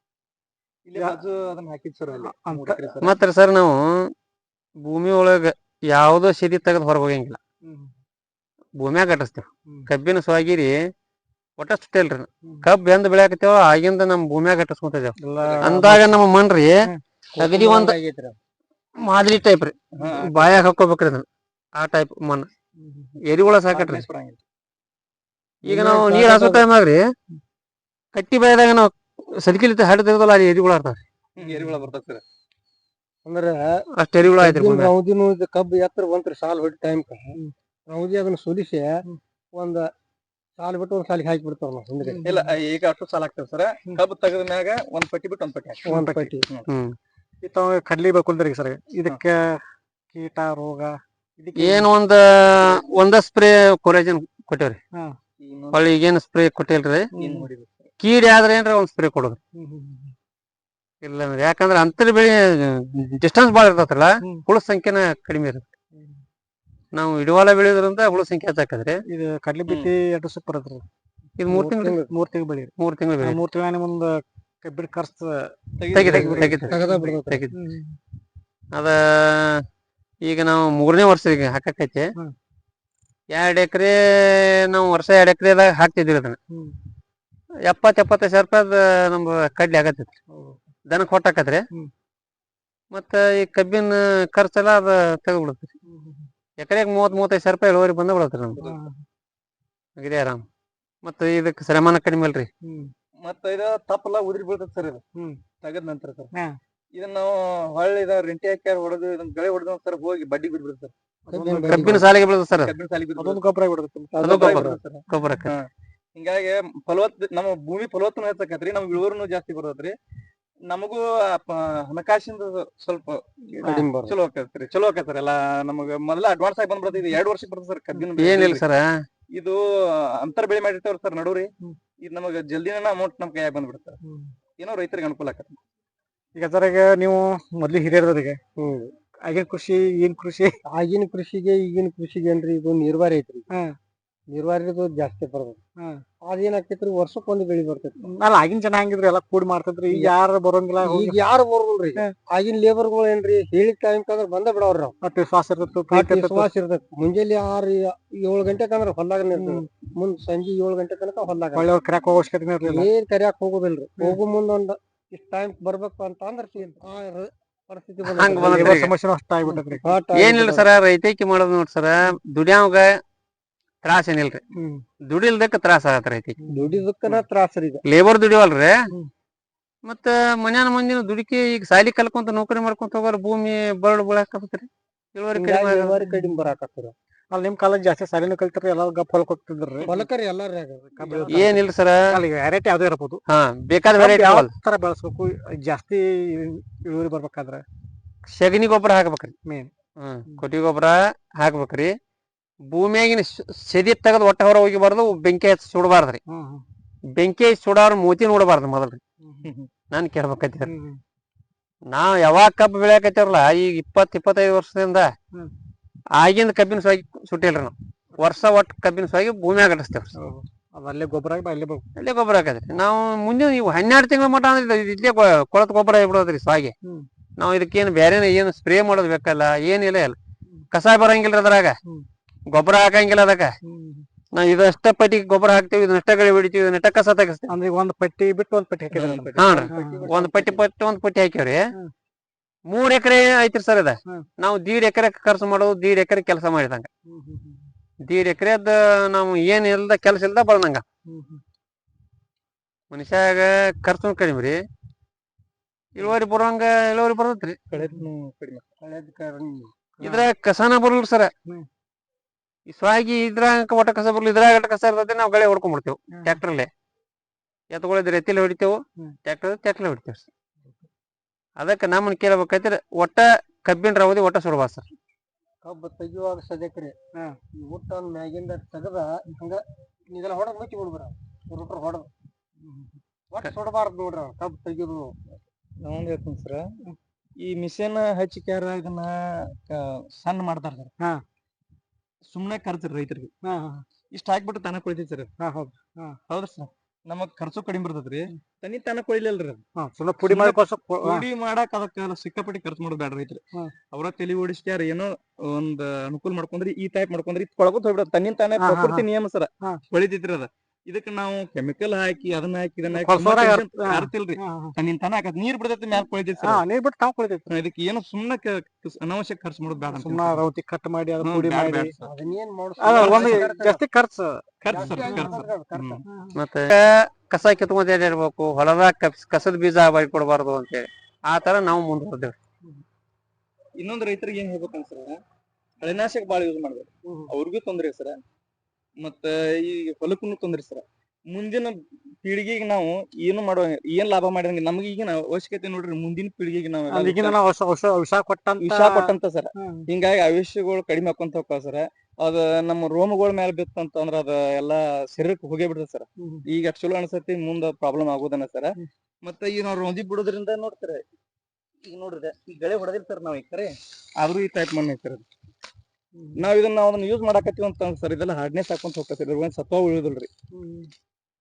ಇಲ್ಲಿ ಯಾ- ಅದನ್ನ ಹಾಕಿದ್ ಸರ್ ಅಲ್ಲಿ ಅಂತ- ಸರ್. ನಾವು ಭೂಮಿ ಒಳಗ ಯಾವ್ದೋ ಸಿರಿ ತೆಗೆದು ಹೊರಗೆ ಹೋಗಂಗಿಲ್ಲ. ಭೂಮ್ಯಾಗ ಕಟ್ಟಿಸ್ತೇವ್. ಕಬ್ಬಿನ ಸ್ವಾಗಿರಿ ಒಟ್ಟ ಸುಟ್ಟಿಲ್ರಿ ಕಬ್ಬು ಎಂದ ಬೆಳ್ಯಾಕತ್ತೇವ ಆಗಿಂದ ನಮ್ ಭೂಮ್ಯಾಗ ಕಟ್ಟಿಸ್ಕೊಂತಿದ್ದೇವ್ ಅಂದಾಗ ನಮ್ಮ ಮಣ್ರಿ. ಅಗದಿ ಒಂದ್ ಮಾದರಿ ಟೈಪ್ ರೀ. ಬಾಯಾಗ ಹಾಕೋಬೇಕ್ರಿ ಅದನ್ನ. ಆ ಟೈಪ್ ಮಣ್ಣು. ಎರಿಹುಳ ಸಾಕಟ್ರಿ. ಈಗ ನಾವು ನೀರ್ ಟೈಮ್ ಆಗ್ರಿ. ಕಟ್ಟಿ ಬೆಳೆದಾಗ ನಾವು ಸಲಿಕಿಲಿತ ಹಡ್ ತೆಗೆದಲ್ಲ ಅಲ್ಲಿ ಹ್ಮ್, ಎರಿಹುಳ ಬರ್ತದೆ ಸರ್ ಅಂದ್ರ ಅಷ್ಟ್ ಕಬ್ಬಿನ ಭೂಮ್ಯಾಗ ರೌದಿನು ಇದು ಕಬ್ಬು ಎತ್ತರ ಬಂತ್ರಿ ಸಾಲ್ ಹೊಡಿ ಟೈಮ್ ರೌದಿ ಅದನ್ನ ಸುಲಿಸಿ ಒಂದ್ ಸಾಲ್ ಬಿಟ್ಟು ಒಂದ್ ಸಾಲಿಗೆ ಹಾಕಿ ಬಿಡ್ತಾರ ನಾವು ಇಲ್ಲ ಈಗ ಅಷ್ಟು ಸಾಲ ಆಗ್ತದೆ ಸರ್. ಕಬ್ಬು ತೆಗೆದ ಮ್ಯಾಗ ಒಂದ್ ಪಟ್ಟಿ ಬಿಟ್ಟು ಒಂದ್ ಪಟ್ಟಿ ಹಾಕ್ತೀವಿ. ಒಂದ್ ಪಟ್ಟಿ. ಹ್ಮ್. ಇತ್ತಾವ ಕಡ್ಲಿ ಬೇಕುಂದ್ರಿ ಸರ್. ಇದಕ್ಕೆ ಕೀಟ ರೋಗ ಇದಕ್ಕೆ ಏನ್? ಒಂದ ಒಂದ ಸ್ಪ್ರೇ ಕೊರೇಜನ್ ಕೊಟ್ಟೇವ್ರಿ. ಹೊಳ್ಳಿ ಈಗೇನ್ ಸ್ಪ್ರೇ ಕೊಟ್ಟಿಲ್ರಿ? ಕೀಡಿ ಆದ್ರೆ ಏನ್ರ ಒಂದ್ ಸ್ಪ್ರೇ ಕೊಡೋದು. ಇಲ್ಲ ಅಂದ್ರೆ ಯಾಕಂದ್ರ ಅಂತರ ಬೆಳೆ ಡಿಸ್ಟೆನ್ಸ್ ಬಾಳ ಇರ್ತೈತಲ್ಲ. ಹುಳ ಸಂಖ್ಯೆನ ಕಡಿಮೆ ಇರುತ್ತೆ. ನಾವು ಇಡವಾಲ ಬೆಳೆಯೋದ್ರಿಂದ ಹುಳ ಸಂಖ್ಯೆ ಹೆಚ್ಚಾಕದ್ರಿ ಇದು ಕಡ್ಲಿ ಬಿತ್ತಿ ಎರಡು ಸೂಪ್ ಬರತ್ರಿ ಇದು ಮೂರ್ ತಿಂಗಳು ಮೂರ್ ತಿಂಗಳು ಬೆಳಿ ಮೂರ್ ತಿಂಗಳು ಬೆಳಿ ಮೂರ್ ತಿಂಗಳ ಮುಂದ ಕಬ್ಬಿನ ಖರ್ಚು ಅದ ಈಗ ನಾವು ಮೂರನೇ ವರ್ಷ ಈಗ ಹಾಕಕೈತಿ. ಹ್ಮ್. ಎರಡ್ ಎಕರೆ ನಾವು ವರ್ಷ ಎರಡ್ ಎಕರೆದಾಗ ಹಾಕ್ತಿದ್ವಿ ಅದನ್ನ. ಎಪ್ಪತ್ ಎಪ್ಪತ್ತೈದು ಸಾವಿರ ರೂಪಾಯಿ ನಮ್ದು ಕಡ್ಲಿ ಆಗತ್ತೈತಿ ದನ ಹೊಟ್ಟಾಕತ್ರಿ. ಮತ್ತ ಈ ಕಬ್ಬಿನ ಖರ್ಚೆಲ್ಲ ಅದ ತೆಗೆದ್ಬಿಡತ್ರಿ. ಎಕರೆಗೆ ಮೂವತ್ ಮೂವತ್ತೈದು ಸಾವಿರ ರೂಪಾಯಿ ಇಳುವರಿ ಬಂದ ಬಿಡತ್ರಿ ನಮ್ದು. ಅಗದಿ ಆರಾಮ್. ಮತ್ತ ಇದಕ್ಕೆ ಶ್ರಮಾನ ಕಡಿಮೆ ಅಲ್ರಿ. ಮತ್ತ ಇದು ತಪ್ಪಲ್ಲ ಉದ್ರಿ ಬೀಳ್ತದೆ ಸರ್ ಇದು. ತೆಗದ ತೆಗದ್ ನಂತರ ಸರ್. ಇದನ್ನ ನಾವು ಹೊಳ್ಳಿ ರೆಂಟಿ ರಿಂಟಿ ಹಾಕ್ಯಾರ ಹೊಡೆದು ಇದನ್ನ ಗಳೆ ಹೊಡೆದ ಸರ್ ಹೋಗಿ ಬಡ್ಡಿ ಬಿಡ್ಬಿಡ್ತಾರೆ ಕಬ್ಬಿನ ಸಾಲಿಗೆ ಬೀಳ್ತದೆ ಸರ್. ಕಬ್ಬಿನ. ಅದೊಂದು ಗೊಬ್ಬರ ಬಿಡುತ್ತೆ. ಅದು ಗೊಬ್ಬರ. ಗೊಬ್ಬರ. ಸರ್. ಗೊಬ್ಬರಕ್ಕೆ. ಹಿಂಗಾಗಿ ಫಲವತ್ ನಮ್ಮ ಭೂಮಿ ಫಲವತ್ತನ ಹೆಚ್ಚಾಕತ್ರಿ ನಮ್ಗೆ ಇಳುವರಿನೂ ಜಾಸ್ತಿ ಬರ್ತೈತ್ರಿ ನಮಗೂ ಹಣಕಾಸಿಂದ ಸ್ವಲ್ಪ. ಚಲೋ ಆಕತ್ರಿ ಚಲೋ ಆಕತ್ರಿ ಎಲ್ಲ ನಮಗ ಮೊದಲ ಅಡ್ವಾನ್ಸ್ ಆಗಿ ಬಂದ್ಬಿಡ್ತೈತಿ. ಇದು ಎರಡ್ ವರ್ಷಕ್ಕೆ ಬರ್ತದೆ ಸರ್ ಕಬ್ಬಿನ ಏನಿಲ್ಲ ಸರ್. ಇದು ಅಂತರ್ ಬೆಳೆ ಮಾಡಿರ್ತಾವ್ರಿ ಸರ್ ನಡುವ್ರಿ. ಇದ್ ನಮಗ ಜಲ್ದಿನ ಅಮೌಂಟ್ ನಮ್ ಕೈಯಾಗ ಬಂದ್ಬಿಡ್ತಾರ ಏನೋ ರೈತರಿಗೆ ಅನುಕೂಲ ಆಕತ್ರಿ ಈಗ ಸರ್ ನೀವು ಮೊದ್ಲು ಹಿರಿಯರದವ್ರಿಗೆ ಹ್ಮ್. ಆಗಿನ ಕೃಷಿ ಈಗಿನ ಕೃಷಿ. ಆಗಿನ ಕೃಷಿಗೆ ಈಗಿನ ಕೃಷಿಗೆ ಏನ್ರಿ ಇದು ನೀರ್ವಾರಿ ಐತ್ರಿ. ನೀರ್ವಾರಿದು ಜಾಸ್ತಿ ಬರ್ತದೆ. ಅದೇನಾಗ್ತೈತ್ರಿ ಅದೇನಾಕೈತ್ರಿ ವರ್ಷಕ್ಕೊಂದು ಬೆಳಿ ಬರ್ತೈತಿ ಅಲ್ಲ ಆಗಿನ ಜನ ಹಂಗಿದ್ರು ಎಲ್ಲ ಕೂಡಿ ಮಾಡ್ತಿದ್ರು ಈಗ ಯಾರು ಬರೋಂಗಿಲ್ಲ ಈಗ ಯಾರು ಬರೋಲ್ರಿ. ಆಗಿನ ಲೇಬರ್ಗಳು ಏನ್ರಿ ಹೇಳಿದ ಟೈಮ್ ಕಂದ್ರ ಬಂದ ಬಿಡವ್ರಿ ನಾವು. ವಿಶ್ವಾಸ ಇರ್ತೈತಿ. ವಿಶ್ವಾಸ ಇರ್ತೈತಿ. ಮುಂಜಾನೆ ಆರು ಏಳ್ ಗಂಟೆ ಕಂದ್ರ ಹೊಲ್ದಾಗ. ಮುಂದ್ ಸಂಜೆ ಏಳ್ ಗಂಟೆ ತನಕ ಹೊಲ್ದಾಗ. ಒಳ್ಳೆ ಕರಿಯಾಕ ಅವಶ್ಯಕತೆ ಇರ್ಲಿಲ್ಲ. ಏನ್ ಕರಿಯಾಕ್ ಹೋಗೋದಿಲ್ರಿ. ಹೋಗು ಮುಂದ ಒಂದ್ ಇಷ್ಟ ಟೈಮ್ ಬರ್ಬೇಕು ಅಂತ ಅಂದ್ರ ರ-. ಹಂಗ್ ಅಷ್ಟ ಆಗ್ಬಿಟ್ಟದ್ರಿ. ಏನಿಲ್ಲ ಸರ ರೈತೈಕಿ ಮಾಡೋದ್ ನೋಡ್ ಸರ. ದುಡಿಯಾವಾಗ ತ್ರಾಸ ಏನಿಲ್ರಿ. ದುಡಿಲ್ದಕ್ಕ ತ್ರಾಸ ಆಗತ್ತ ರೈತೈಕಿ. ದುಡಿದಕ್ಕನ ತ್ರಾಸ ಈಗ. ಲೇಬರ್ ದುಡಿವಲ್ರಿ. ಹ್ಮ್. ಮತ್ತ ಮನ್ಯಾನ ಮಂದಿನ ದುಡುಕಿ ಈಗ ಸಾಲಿ ಕಲ್ಕೊಂತ ನೌಕರಿ ಮಾಡ್ಕೊಂತ ಹೋಗೋರ್ ಭೂಮಿ ಬರಡ್ ರೀ ಇಳುವರಿ ಕಡಿಮೆ ಹಿಂಗಾಗಿ ಇಳುವರಿ ಕಡಿಮೆ ಬರಾಕತ್ತಾರ ಅಲ್ಲಿ ನಿಮ್ ಕಾಲದ ಜಾಸ್ತಿ ಸಾಲಿನ ಕಲ್ತಿರಿ ಎಲ್ಲ ಗಪ್ ಹೊಲಕ್ ಹೋಗ್ತಿದ್ರಿ. ಹೊಲಕರಿ ಎಲ್ಲಾರ ಏನಿಲ್ಲ ಸರ? ವೆರೈಟಿ ಯಾವ್ದೇ ಇರಬಹುದು ಹಾ ಬೇಕಾದ ವೆರೈಟಿ ಯಾವ ತರ ಬೆಳೆಸ್ಬೇಕು ಜಾಸ್ತಿ ಇಳುವರಿ ಬರ್ಬೇಕಾದ್ರೆ? ಸಗಣಿ ಗೊಬ್ಬರ ಹಾಕ್ಬೇಕ್ರಿ. ಮೇನ್. ಹ್ಮ್ ಕೊಟ್ಟಿ ಗೊಬ್ಬರ ಹಾಕ್ಬೇಕ್ರಿ. ಭೂಮಿಯಾಗಿನ ಸೇದಿ ತೆಗೆದು ಒಟ್ಟ ಹೊರ ಹೋಗಿಬಾರ್ದು ಬೆಂಕಿ ಹಚ್ಚಿ ಸುಡಬಾರ್ದ್ರಿ. ಬೆಂಕಿ ಹಚ್ಚಿ ಸುಡೋರ್ ಮೂತಿ ನೋಡಬಾರ್ದು ಮೊದಲ್ರಿ. ರೀ ನಾನ್ ಕೇಳ್ಬೇಕೈತಿ ನಾವ್ ಯಾವಾಗ ಕಬ್ಬು ಬೆಳೆಯಕತ್ತಿರಲ್ಲ ಈಗ ಇಪ್ಪತ್ ಇಪ್ಪತ್ತೈದು ವರ್ಷದಿಂದ. ಆಗಿಂದ ಕಬ್ಬಿನ ಸ್ವಾಗಿ ಸುಟ್ಟಿಲ್ರಿ ನಾವು. ವರ್ಷ ಒಟ್ಟು ಕಬ್ಬಿನ ಸ್ವಾಗಿ ಭೂಮಿಯಾಗ ಕಟ್ಟಿಸ್ತೇವ್ರಿ ಅಲ್ಲೇ ಗೊಬ್ಬರ ಅಲ್ಲೇ ಅಲ್ಲೇ ಗೊಬ್ಬರ ಹಾಕದ್ರಿ. ನಾವು ಮುಂದಿನ ಇವು ಹನ್ನೆರಡು ತಿಂಗಳ ಮಟ ಅಂದ್ರೆ ಇಲ್ಲೇ ಕೊಳತ್ ಗೊಬ್ಬರ ಬಿಡೋದ್ರಿ ಸಾಗಿ. ನಾವ್ ಇದಕ್ಕೇನು ಬೇರೆ ಏನು ಸ್ಪ್ರೇ ಮಾಡೋದ್ ಬೇಕಲ್ಲ ಏನಿಲ್ಲ ಇಲ್ಲ ಕಸ ಬರಂಗಿಲ್ಲ ಅದ್ರಾಗ. ಗೊಬ್ಬರ ಹಾಕಂಗಿಲ್ಲ ಅದಕ್ಕ. ನಾವು ಇದಷ್ಟ ಪಟ್ಟಿ ಗೊಬ್ಬರ ಹಾಕ್ತಿವಿ ಇದನ್ನಷ್ಟ ಗಳಿ ಬಿಡ್ತೀವಿ ಇದನ್ನಷ್ಟ ಕಸ ತೆಗಿಸ್ತೀವಿ. ಅಂದ್ರೆ ಒಂದ್ ಪಟ್ಟಿ ಬಿಟ್ಟು ಒಂದ್ ಪಟ್ಟಿ ಹಾಕಿದ್ರಿ ಒಂದ್ ಪಟ್ಟಿ. ಹಾ ರೀ. ಒಂದ್ ಪಟ್ಟಿ ಪಟ್ಟಿ ಒಂದ್ ಪಟ್ಟಿ ಹಾಕಿವ್ರಿ. ಮೂರ್ ಎಕರೆ ಐತ್ರಿ ಸರ್ ಅದ. ನಾವು ದೀಡ್ ಎಕರೆ ಖರ್ಚು ಮಾಡೋದು ದೀಡ್ ಎಕರೆ ಕೆಲಸ ಮಾಡಿದಂಗ. ದೀಡ್ ಎಕರೆ ಅದ ನಾವು ಏನ್ ಇಲ್ದ ಕೆಲಸ ಇಲ್ದ ಹ್ಮ್ ಮನುಷ್ಯಾಗ ಖರ್ಚು ಕಡಿಮೆ ರೀ. ಇಳುವರಿ ಬರುವಂಗ ಇಳುವರಿ ಬರ್ತೈತ್ರಿ. ಇದ್ರ ಕಸನ ಬರಲ್ಲ ಸರ. ಈ ಸ್ವಾಗಿ ಇದ್ರಾಗ ಒಟ್ಟ ಕಸ ಬರ್ಲಿ ಇದ್ರಾಗ ಕಸ ಇರ್ತೈತಿ ನಾವು ಗಳೆ ಹೊಡ್ಕೊಂಡ್ಬಿಡ್ತೇವೆ ಹ್ಮ್. ಟ್ರ್ಯಾಕ್ಟರ್ಲೆ ಎತ್ಕೊಳ್ಳಿದ್ರೆ ಎತ್ತಿಲಿ ಹೊಡಿತೇವು ಟ್ಯಾಕ್ಟರ್ ಟ್ರ್ಯಾಕ್ಟರ್ ಹೊಡಿತೇವೆ ಅದಕ್ಕೆ ನಮ್ಮನ್ನ ಕೇಳ್ಬೇಕೈತ್ರಿ ಒಟ್ಟ ಕಬ್ಬಿನ ರವದಿ ಒಟ್ಟ ಸುಡಬಾರ್ದು ಸರ್ ಕಬ್ಬು ತೆಗಿಯುವಾಗ ಸದ್ಯಕ್ರಿ ರೀ ಈ ಊಟ ಮ್ಯಾಗಿಂದ ತೆಗೆದ ಹಂಗ ಇದೆಲ್ಲ ಹೊಡೆದ್ ಮುಚ್ಚಿ ಬಿಡ್ಬೇಡ ರೂಟ್ರ ಹೊಡೆದು. ಒಟ್ಟು ಸುಡಬಾರ್ದು ನೋಡ್ರಿ ಅವ್ ಕಬ್ಬು ತೆಗಿಯೋದು. ನಾವೊಂದ್ ಹೇಳ್ತೀನಿ ಸರ ಈ ಮಿಷನ್ ಹಚ್ಚಿಕ್ಯಾರ ಇದನ್ನ ಕ- ಸಣ್ಣ ಮಾಡ್ತಾರ ಸರ್. ಹಾ. ಸುಮ್ನೆ ಕರ್ತಾರೆ ರೈತರಿಗೆ. ಹಾ ಹಾ. ಇಷ್ಟ ಹಾಕ್ಬಿಟ್ಟು ತಾನೇ ಕುಳಿತೈತಿ ಸರ್. ಹಾ ಹೌದು. ಹೌದ್ರಿ ಸರ್. ನಮಗ್ ಖರ್ಚು ಕಡಿಮೆ ಬರ್ತೈತ್ರಿ ತನಿ ತನ ಕೊಯ್ಲಿಲ್ರಿ ಅದು. ಹಾ ಪುಡಿ ಮಾಡಕ್ ಅದಕ್ಕ ಸಿಕ್ಕಾಪಟ್ಟಿ ಖರ್ಚು ಮಾಡೋದು ಬೇಡ್ರಿ ಹ್ಮ್. ಅವ್ರ ತಲಿ ಓಡಿಸ್ಕ್ಯಾರ ಏನೋ ಒಂದ್ ಅನುಕೂಲ ಮಾಡ್ಕೊಂಡ್ರಿ ಈ ಟೈಪ್ ಮಾಡ್ಕೊಂಡ್ರಿ ಕೊಳಗೋತ್ ಹೋಗ್ಬಿಡ ತನ್ನಿಂದ ತಾನೇ ಹಾ, ಹಾ, ಪ್ರಕೃತಿ ನಿಯಮ ಸರ. ಹಾ. ಹೊಳಿತೈತ್ರಿ ಅದ. ಇದಕ್ಕ ನಾವು ಕೆಮಿಕಲ್ ಹಾಕಿ ಅದನ್ನ ಹಾಕಿ ಇದನ್ನ ಹಾಕಿ ಹಾಕ ಅರ್ತಿಲ್ರಿ ತನ್ನಿಂದ ತಾನ ಹಾಕತ್ ನೀರ್ ಬಿಡತೈತಿ ಮ್ಯಾಲ ಕೊಳಿತೈತಿ ನೀರ್ ಬಿಟ್ಟು ತಾವ್ ಕುಳಿತೈತಿ ಇದಕ್ಕೆ ಏನು ಸುಮ್ನೆ ಅನವಶ್ಯಕ ಖರ್ಚು ಮಾಡೋದು ಬೇಡ ಸುಮ್ಮನೆ ರೌತಿ ಕಟ್ ಮಾಡಿ ಅದನ್ನ ಪುಡಿ ಮಾಡಿ. ಅದನ್ನೇನ್ ಒಂದು ಜಾಸ್ತಿ ಖರ್ಚು. ಖರ್ಚು ಸರ್ ಖರ್ಚು. ಮತ್ತೆ ಕಸ ಕಿತ್ಕೊಂಡ್ ಇರ್ಬೇಕು ಹೊಲದಾಗ ಕಸ್ ಕಸದ ಬೀಜ ಬಾಯಿ ಕೊಡಬಾರ್ದು ಅಂತೇಳಿ ಆ ತರ ನಾವು ಮುಂದುವರ್ದೇವ್ರಿ ಇನ್ನೊಂದು ರೈತರಿಗೆ ಏನ್ ಹೇಳ್ಬೇಕು ಸರ್ ಕಳೆನಾಶಕ ಬಾಳ ಯೂಸ್ ಮಾಡ್ಬೇಕು. ಅವ್ರಿಗೂ ತೊಂದ್ರೆ ಸರ. ಮತ್ತ ಈ ಹೊಲಕ್ಕೂ ತೊಂದ್ರೆ ಸರ್. ಮುಂದಿನ ಪೀಳಿಗೆಗೆ ನಾವು ಏನು ಮಾಡುವಂಗ ಏನ್ ಲಾಭ ಮಾಡಿದಂಗ ನಮ್ಗೆ ಈಗಿನ ಅವಶ್ಯಕತೆ ನೋಡ್ರಿ ಮುಂದಿನ ಪೀಳಿಗೆಗೆ ನಾವು ವಿಷ ಕೊಟ್ಟಂತ ವಿಷ ಕೊಟ್ಟಂತ ಸರ. ಹಿಂಗಾಗಿ ಆಯುಷ್ಯಗಳು ಕಡಿಮೆ ಹಾಕೊಂತ ಹೋಗ್ತಾವ ಸರ್. ಅದ ನಮ್ಮ ರೋಮಗಳ ಮೇಲೆ ಬಿತ್ತಂತ ಅಂದ್ರ ಅದ ಎಲ್ಲಾ ಶರೀರಕ್ಕೆ ಹೋಗೇ ಬಿಡ್ತದ ಸರ್. ಈಗ ಚಲೋ ಅನ್ಸತಿ ಮುಂದ ಪ್ರಾಬ್ಲಮ್ ಆಗೋದನ್ನ ಸರ್. ಮತ್ತ ಈಗ ನಾವು ರೋಂದಿ ಬಿಡೋದ್ರಿಂದ ನೋಡ್ತಾರೆ. ಈಗ ನೋಡ್ರಿ ಈ ಗಳೆ ಹೊಡೆದಿರ್ತಾರ ನಾವ್ ಈ ಕರೆ ಆದ್ರೂ ಈ ಟೈಪ್ ಮಣ್ಣು ಐತಿರ ನಾವ್ ಇದನ್ನ ನಾವು ಅದನ್ನ ಯೂಸ್ ಮಾಡಾಕತ್ತೀವಿ ಅಂತ ಸರ್. ಇದೆಲ್ಲ ಹಾರ್ಡ್ನೆಸ್ ಹಾಕೊಂತ ಹೋಗ್ತೈತಿ. ಒಂದ್ ಸತ್ವ ಉಳಿಯೋದಿಲ್ರಿ ಹ್ಮ್.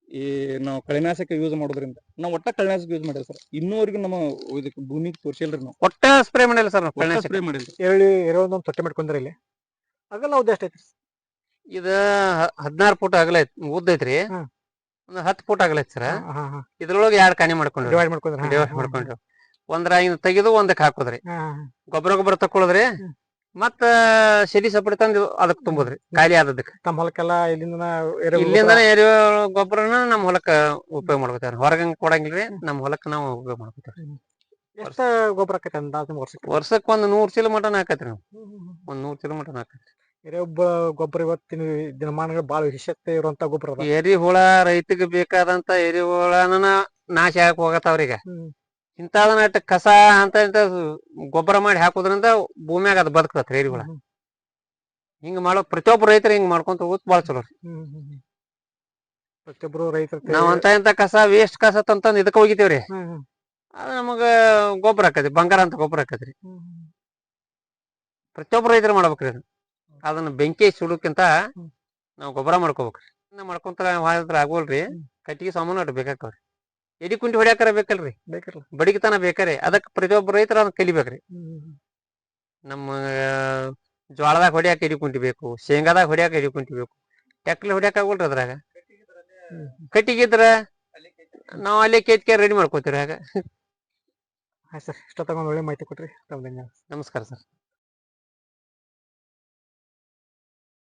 ಈ ನಾವು ಕಳೆನಾಶಕ ಯೂಸ್ ಮಾಡೋದ್ರಿಂದ. ನಾವ್ ಒಟ್ಟ ಕಳೆನಾಶಕ ಯೂಸ್ ಮಾಡಿಲ್ಲ ಸರ್. ಇನ್ನೂವರೆಗೂ ನಮ್ಮ ಇದಕ್ಕೆ ಭೂಮಿಗೆ ತೋರಿಸಿಲ್ರಿ ನಾವು. ಒಟ್ಟ ಸ್ಪ್ರೇ ಮಾಡಿಲ್ಲ ಸರ್ ಸ್ಪ್ರೇ ಮಾಡಿಲ್ಲ ಇರೋದೊಂದು ತೊಟ್ಟೆ ಮಾಡ್ಕೊಂಡ್ರಿ ಇಲ್ಲಿ. ಆಗಲ್ಲ ಉದ್ದ ಎಷ್ಟೈತಿ ಇದ ಹದಿನಾರು ಫುಟ್ ಅಗಲ ಐತಿ ಉದ್ದ ಐತ್ರಿ. ಒಂದು ಹತ್ತು ಫುಟ್ ಅಗಲ ಐತಿ ಸರ್. ಇದ್ರೊಳಗೆ ಎರಡ್ ಕಾಣಿ ಮಾಡ್ಕೊಂಡ್ರಿ ಡಿವೈಡ್ ಮಾಡ್ಕೊಂಡ್ರಿ. ಡಿವೈಡ್ ಮಾಡ್ಕೊಂಡ್ರಿ ಒಂದ್ರ ಹಿಂಗ್ ತೆಗೆದು ಒಂದಕ್ಕೆ ಹಾಕೋದ್ರಿ. ಗೊಬ್ಬರ ಗೊಬ್ಬರ ತಕೊಳ್ಳೋದ್ರಿ. ಮತ್ತ ಸಿಡಿ ಸಪಡಿ ತಂದು ಅದಕ್ ತುಂಬುದ್ರಿ ಖಾಲಿ ಆದದಕ್ಕ ತಮ್ಮ ಹೊಲಕ್ಕೆಲ್ಲ ಇಲ್ಲಿಂದ ಇಲ್ಲಿಂದ ಇಲ್ಲಿಂದನೇ ಎರೆಹುಳ ಗೊಬ್ಬರನ ನಮ್ ಹೊಲಕ್ಕ ಉಪಯೋಗ ಮಾಡ್ಕೋತಾರ ಹೊರಗಂಗ್ ಕೊಡಂಗಿಲ್ರಿ ನಮ್ಮ ಹೊಲಕ್ಕ ನಾವು ಉಪಯೋಗ ಮಾಡ್ಕೋತಾರ ಎಷ್ಟ ಗೊಬ್ಬರ ಆಕೈತಿ ಅಂದಾಜು ವರ್ಷಕ್ಕೆ? ವರ್ಷಕ್ ಒಂದ್ ನೂರ್ ಚೀಲ ಮಟನ್ ಹಾಕತ್ರಿ ನಾವು ಒಂದ್ ನೂರ್ ಚೀಲ ಮಟನ್ ಹಾಕತ್ರಿ ಎರೆ ಒಬ್ಬ ಗೊಬ್ಬರ ಇವತ್ತಿನ ದಿನಮಾನಗಳು ಬಹಳ ವಿಶೇಷತೆ ಇರುವಂತ ಗೊಬ್ಬರ ಎರಿ ಎರಿಹುಳ ರೈತಗೆ ಬೇಕಾದಂತ ಎರಿಹುಳನ ನಾಶ ಆಗಕ್ ಹೋಗತಾವ್ರಿ ಇಂತಾದನ್ನ ಕಸ ಅಂತ ಇಂತ ಗೊಬ್ಬರ ಮಾಡಿ ಹಾಕೋದ್ರಿಂದ ಭೂಮ್ಯಾಗ ಅದ್ ಬದುಕತ್ ರೈರಿಗಳ ಹಿಂಗ ಮಾಡೋ ಪ್ರತಿಯೊಬ್ಬ ರೈತರು ಹಿಂಗ್ ಮಾಡ್ಕೊಂತ ಹೋಗೋದ್ ಬಾಳ ಚಲೋ ರೀ. ಪ್ರತಿಯೊಬ್ರು ರೈತರ ನಾವ್ ಅಂತ ಇಂತ ಕಸ ವೇಸ್ಟ್ ಕಸ ತಂತಂದ್ ಇದಕ್ಕ ಹೋಗಿತೇವ್ರಿ ಅದ ನಮಗ ಗೊಬ್ಬರ ಹಾಕತಿ ಬಂಗಾರ ಅಂತ ಗೊಬ್ಬರ ಹಾಕತ್ರಿ ಪ್ರತಿಯೊಬ್ಬ ರೈತರು ಮಾಡ್ಬೇಕ್ರಿ ಅದನ್ನ ಅದನ್ನ ಬೆಂಕಿ ಸುಡೋಕ್ಕಿಂತ. ನಾವ್ ಗೊಬ್ಬರ ಮಾಡ್ಕೋಬೇಕ್ರಿ. ಮಾಡ್ಕೊಂತ ಆಗೋಲ್ರಿ. ಕಟ್ಟಿಗೆ ಸಾಮಾನು ಅಟ್ ಬೇಕಾಕವ್ರಿ ಎಡಿ ಕುಂಟಿ ಹೊಡ್ಯಾಕರ ಬೇಕಲ್ರಿ? ಬೇಕಲ್ಲ ಬಡಿಗಿತನ ಬೇಕಾರೆ. ಅದಕ್ಕೆ ಪ್ರತಿಯೊಬ್ಬ ರೈತರ ಅದನ್ನ ಕಲಿಬೇಕ್ರಿ. ನಮ್ಮ ಜ್ವಾಳದಾಗ ಹೊಡ್ಯಾಕ ಎಡಿ ಕುಂಟಿ ಬೇಕು ಶೇಂಗಾದಾಗ ಹೊಡ್ಯಾಕ ಎದಿ ಕುಂಟಿ ಬೇಕು. ಟ್ಯಾಕ್ಟರ್ ಹೊಡ್ಯಾಕ ಆಗಲ್ರಿ ಅದ್ರಾಗ. ಕಟ್ಟಿಗಿದ್ರ ನಾವ್ ಅಲ್ಲೇ ಕೇಟ್ಕೆ ರೆಡಿ ಮಾಡ್ಕೋತೀರಿ ಆಗ. ಆಯ್ತು ಸರ್ ಇಷ್ಟ ತಗೊಂಡ್ ಒಳ್ಳೆ ಮಾಹಿತಿ ಕೊಟ್ರಿ. ತಮ್ಮ ಧನ್ಯವಾದ. ನಮಸ್ಕಾರ ಸರ್.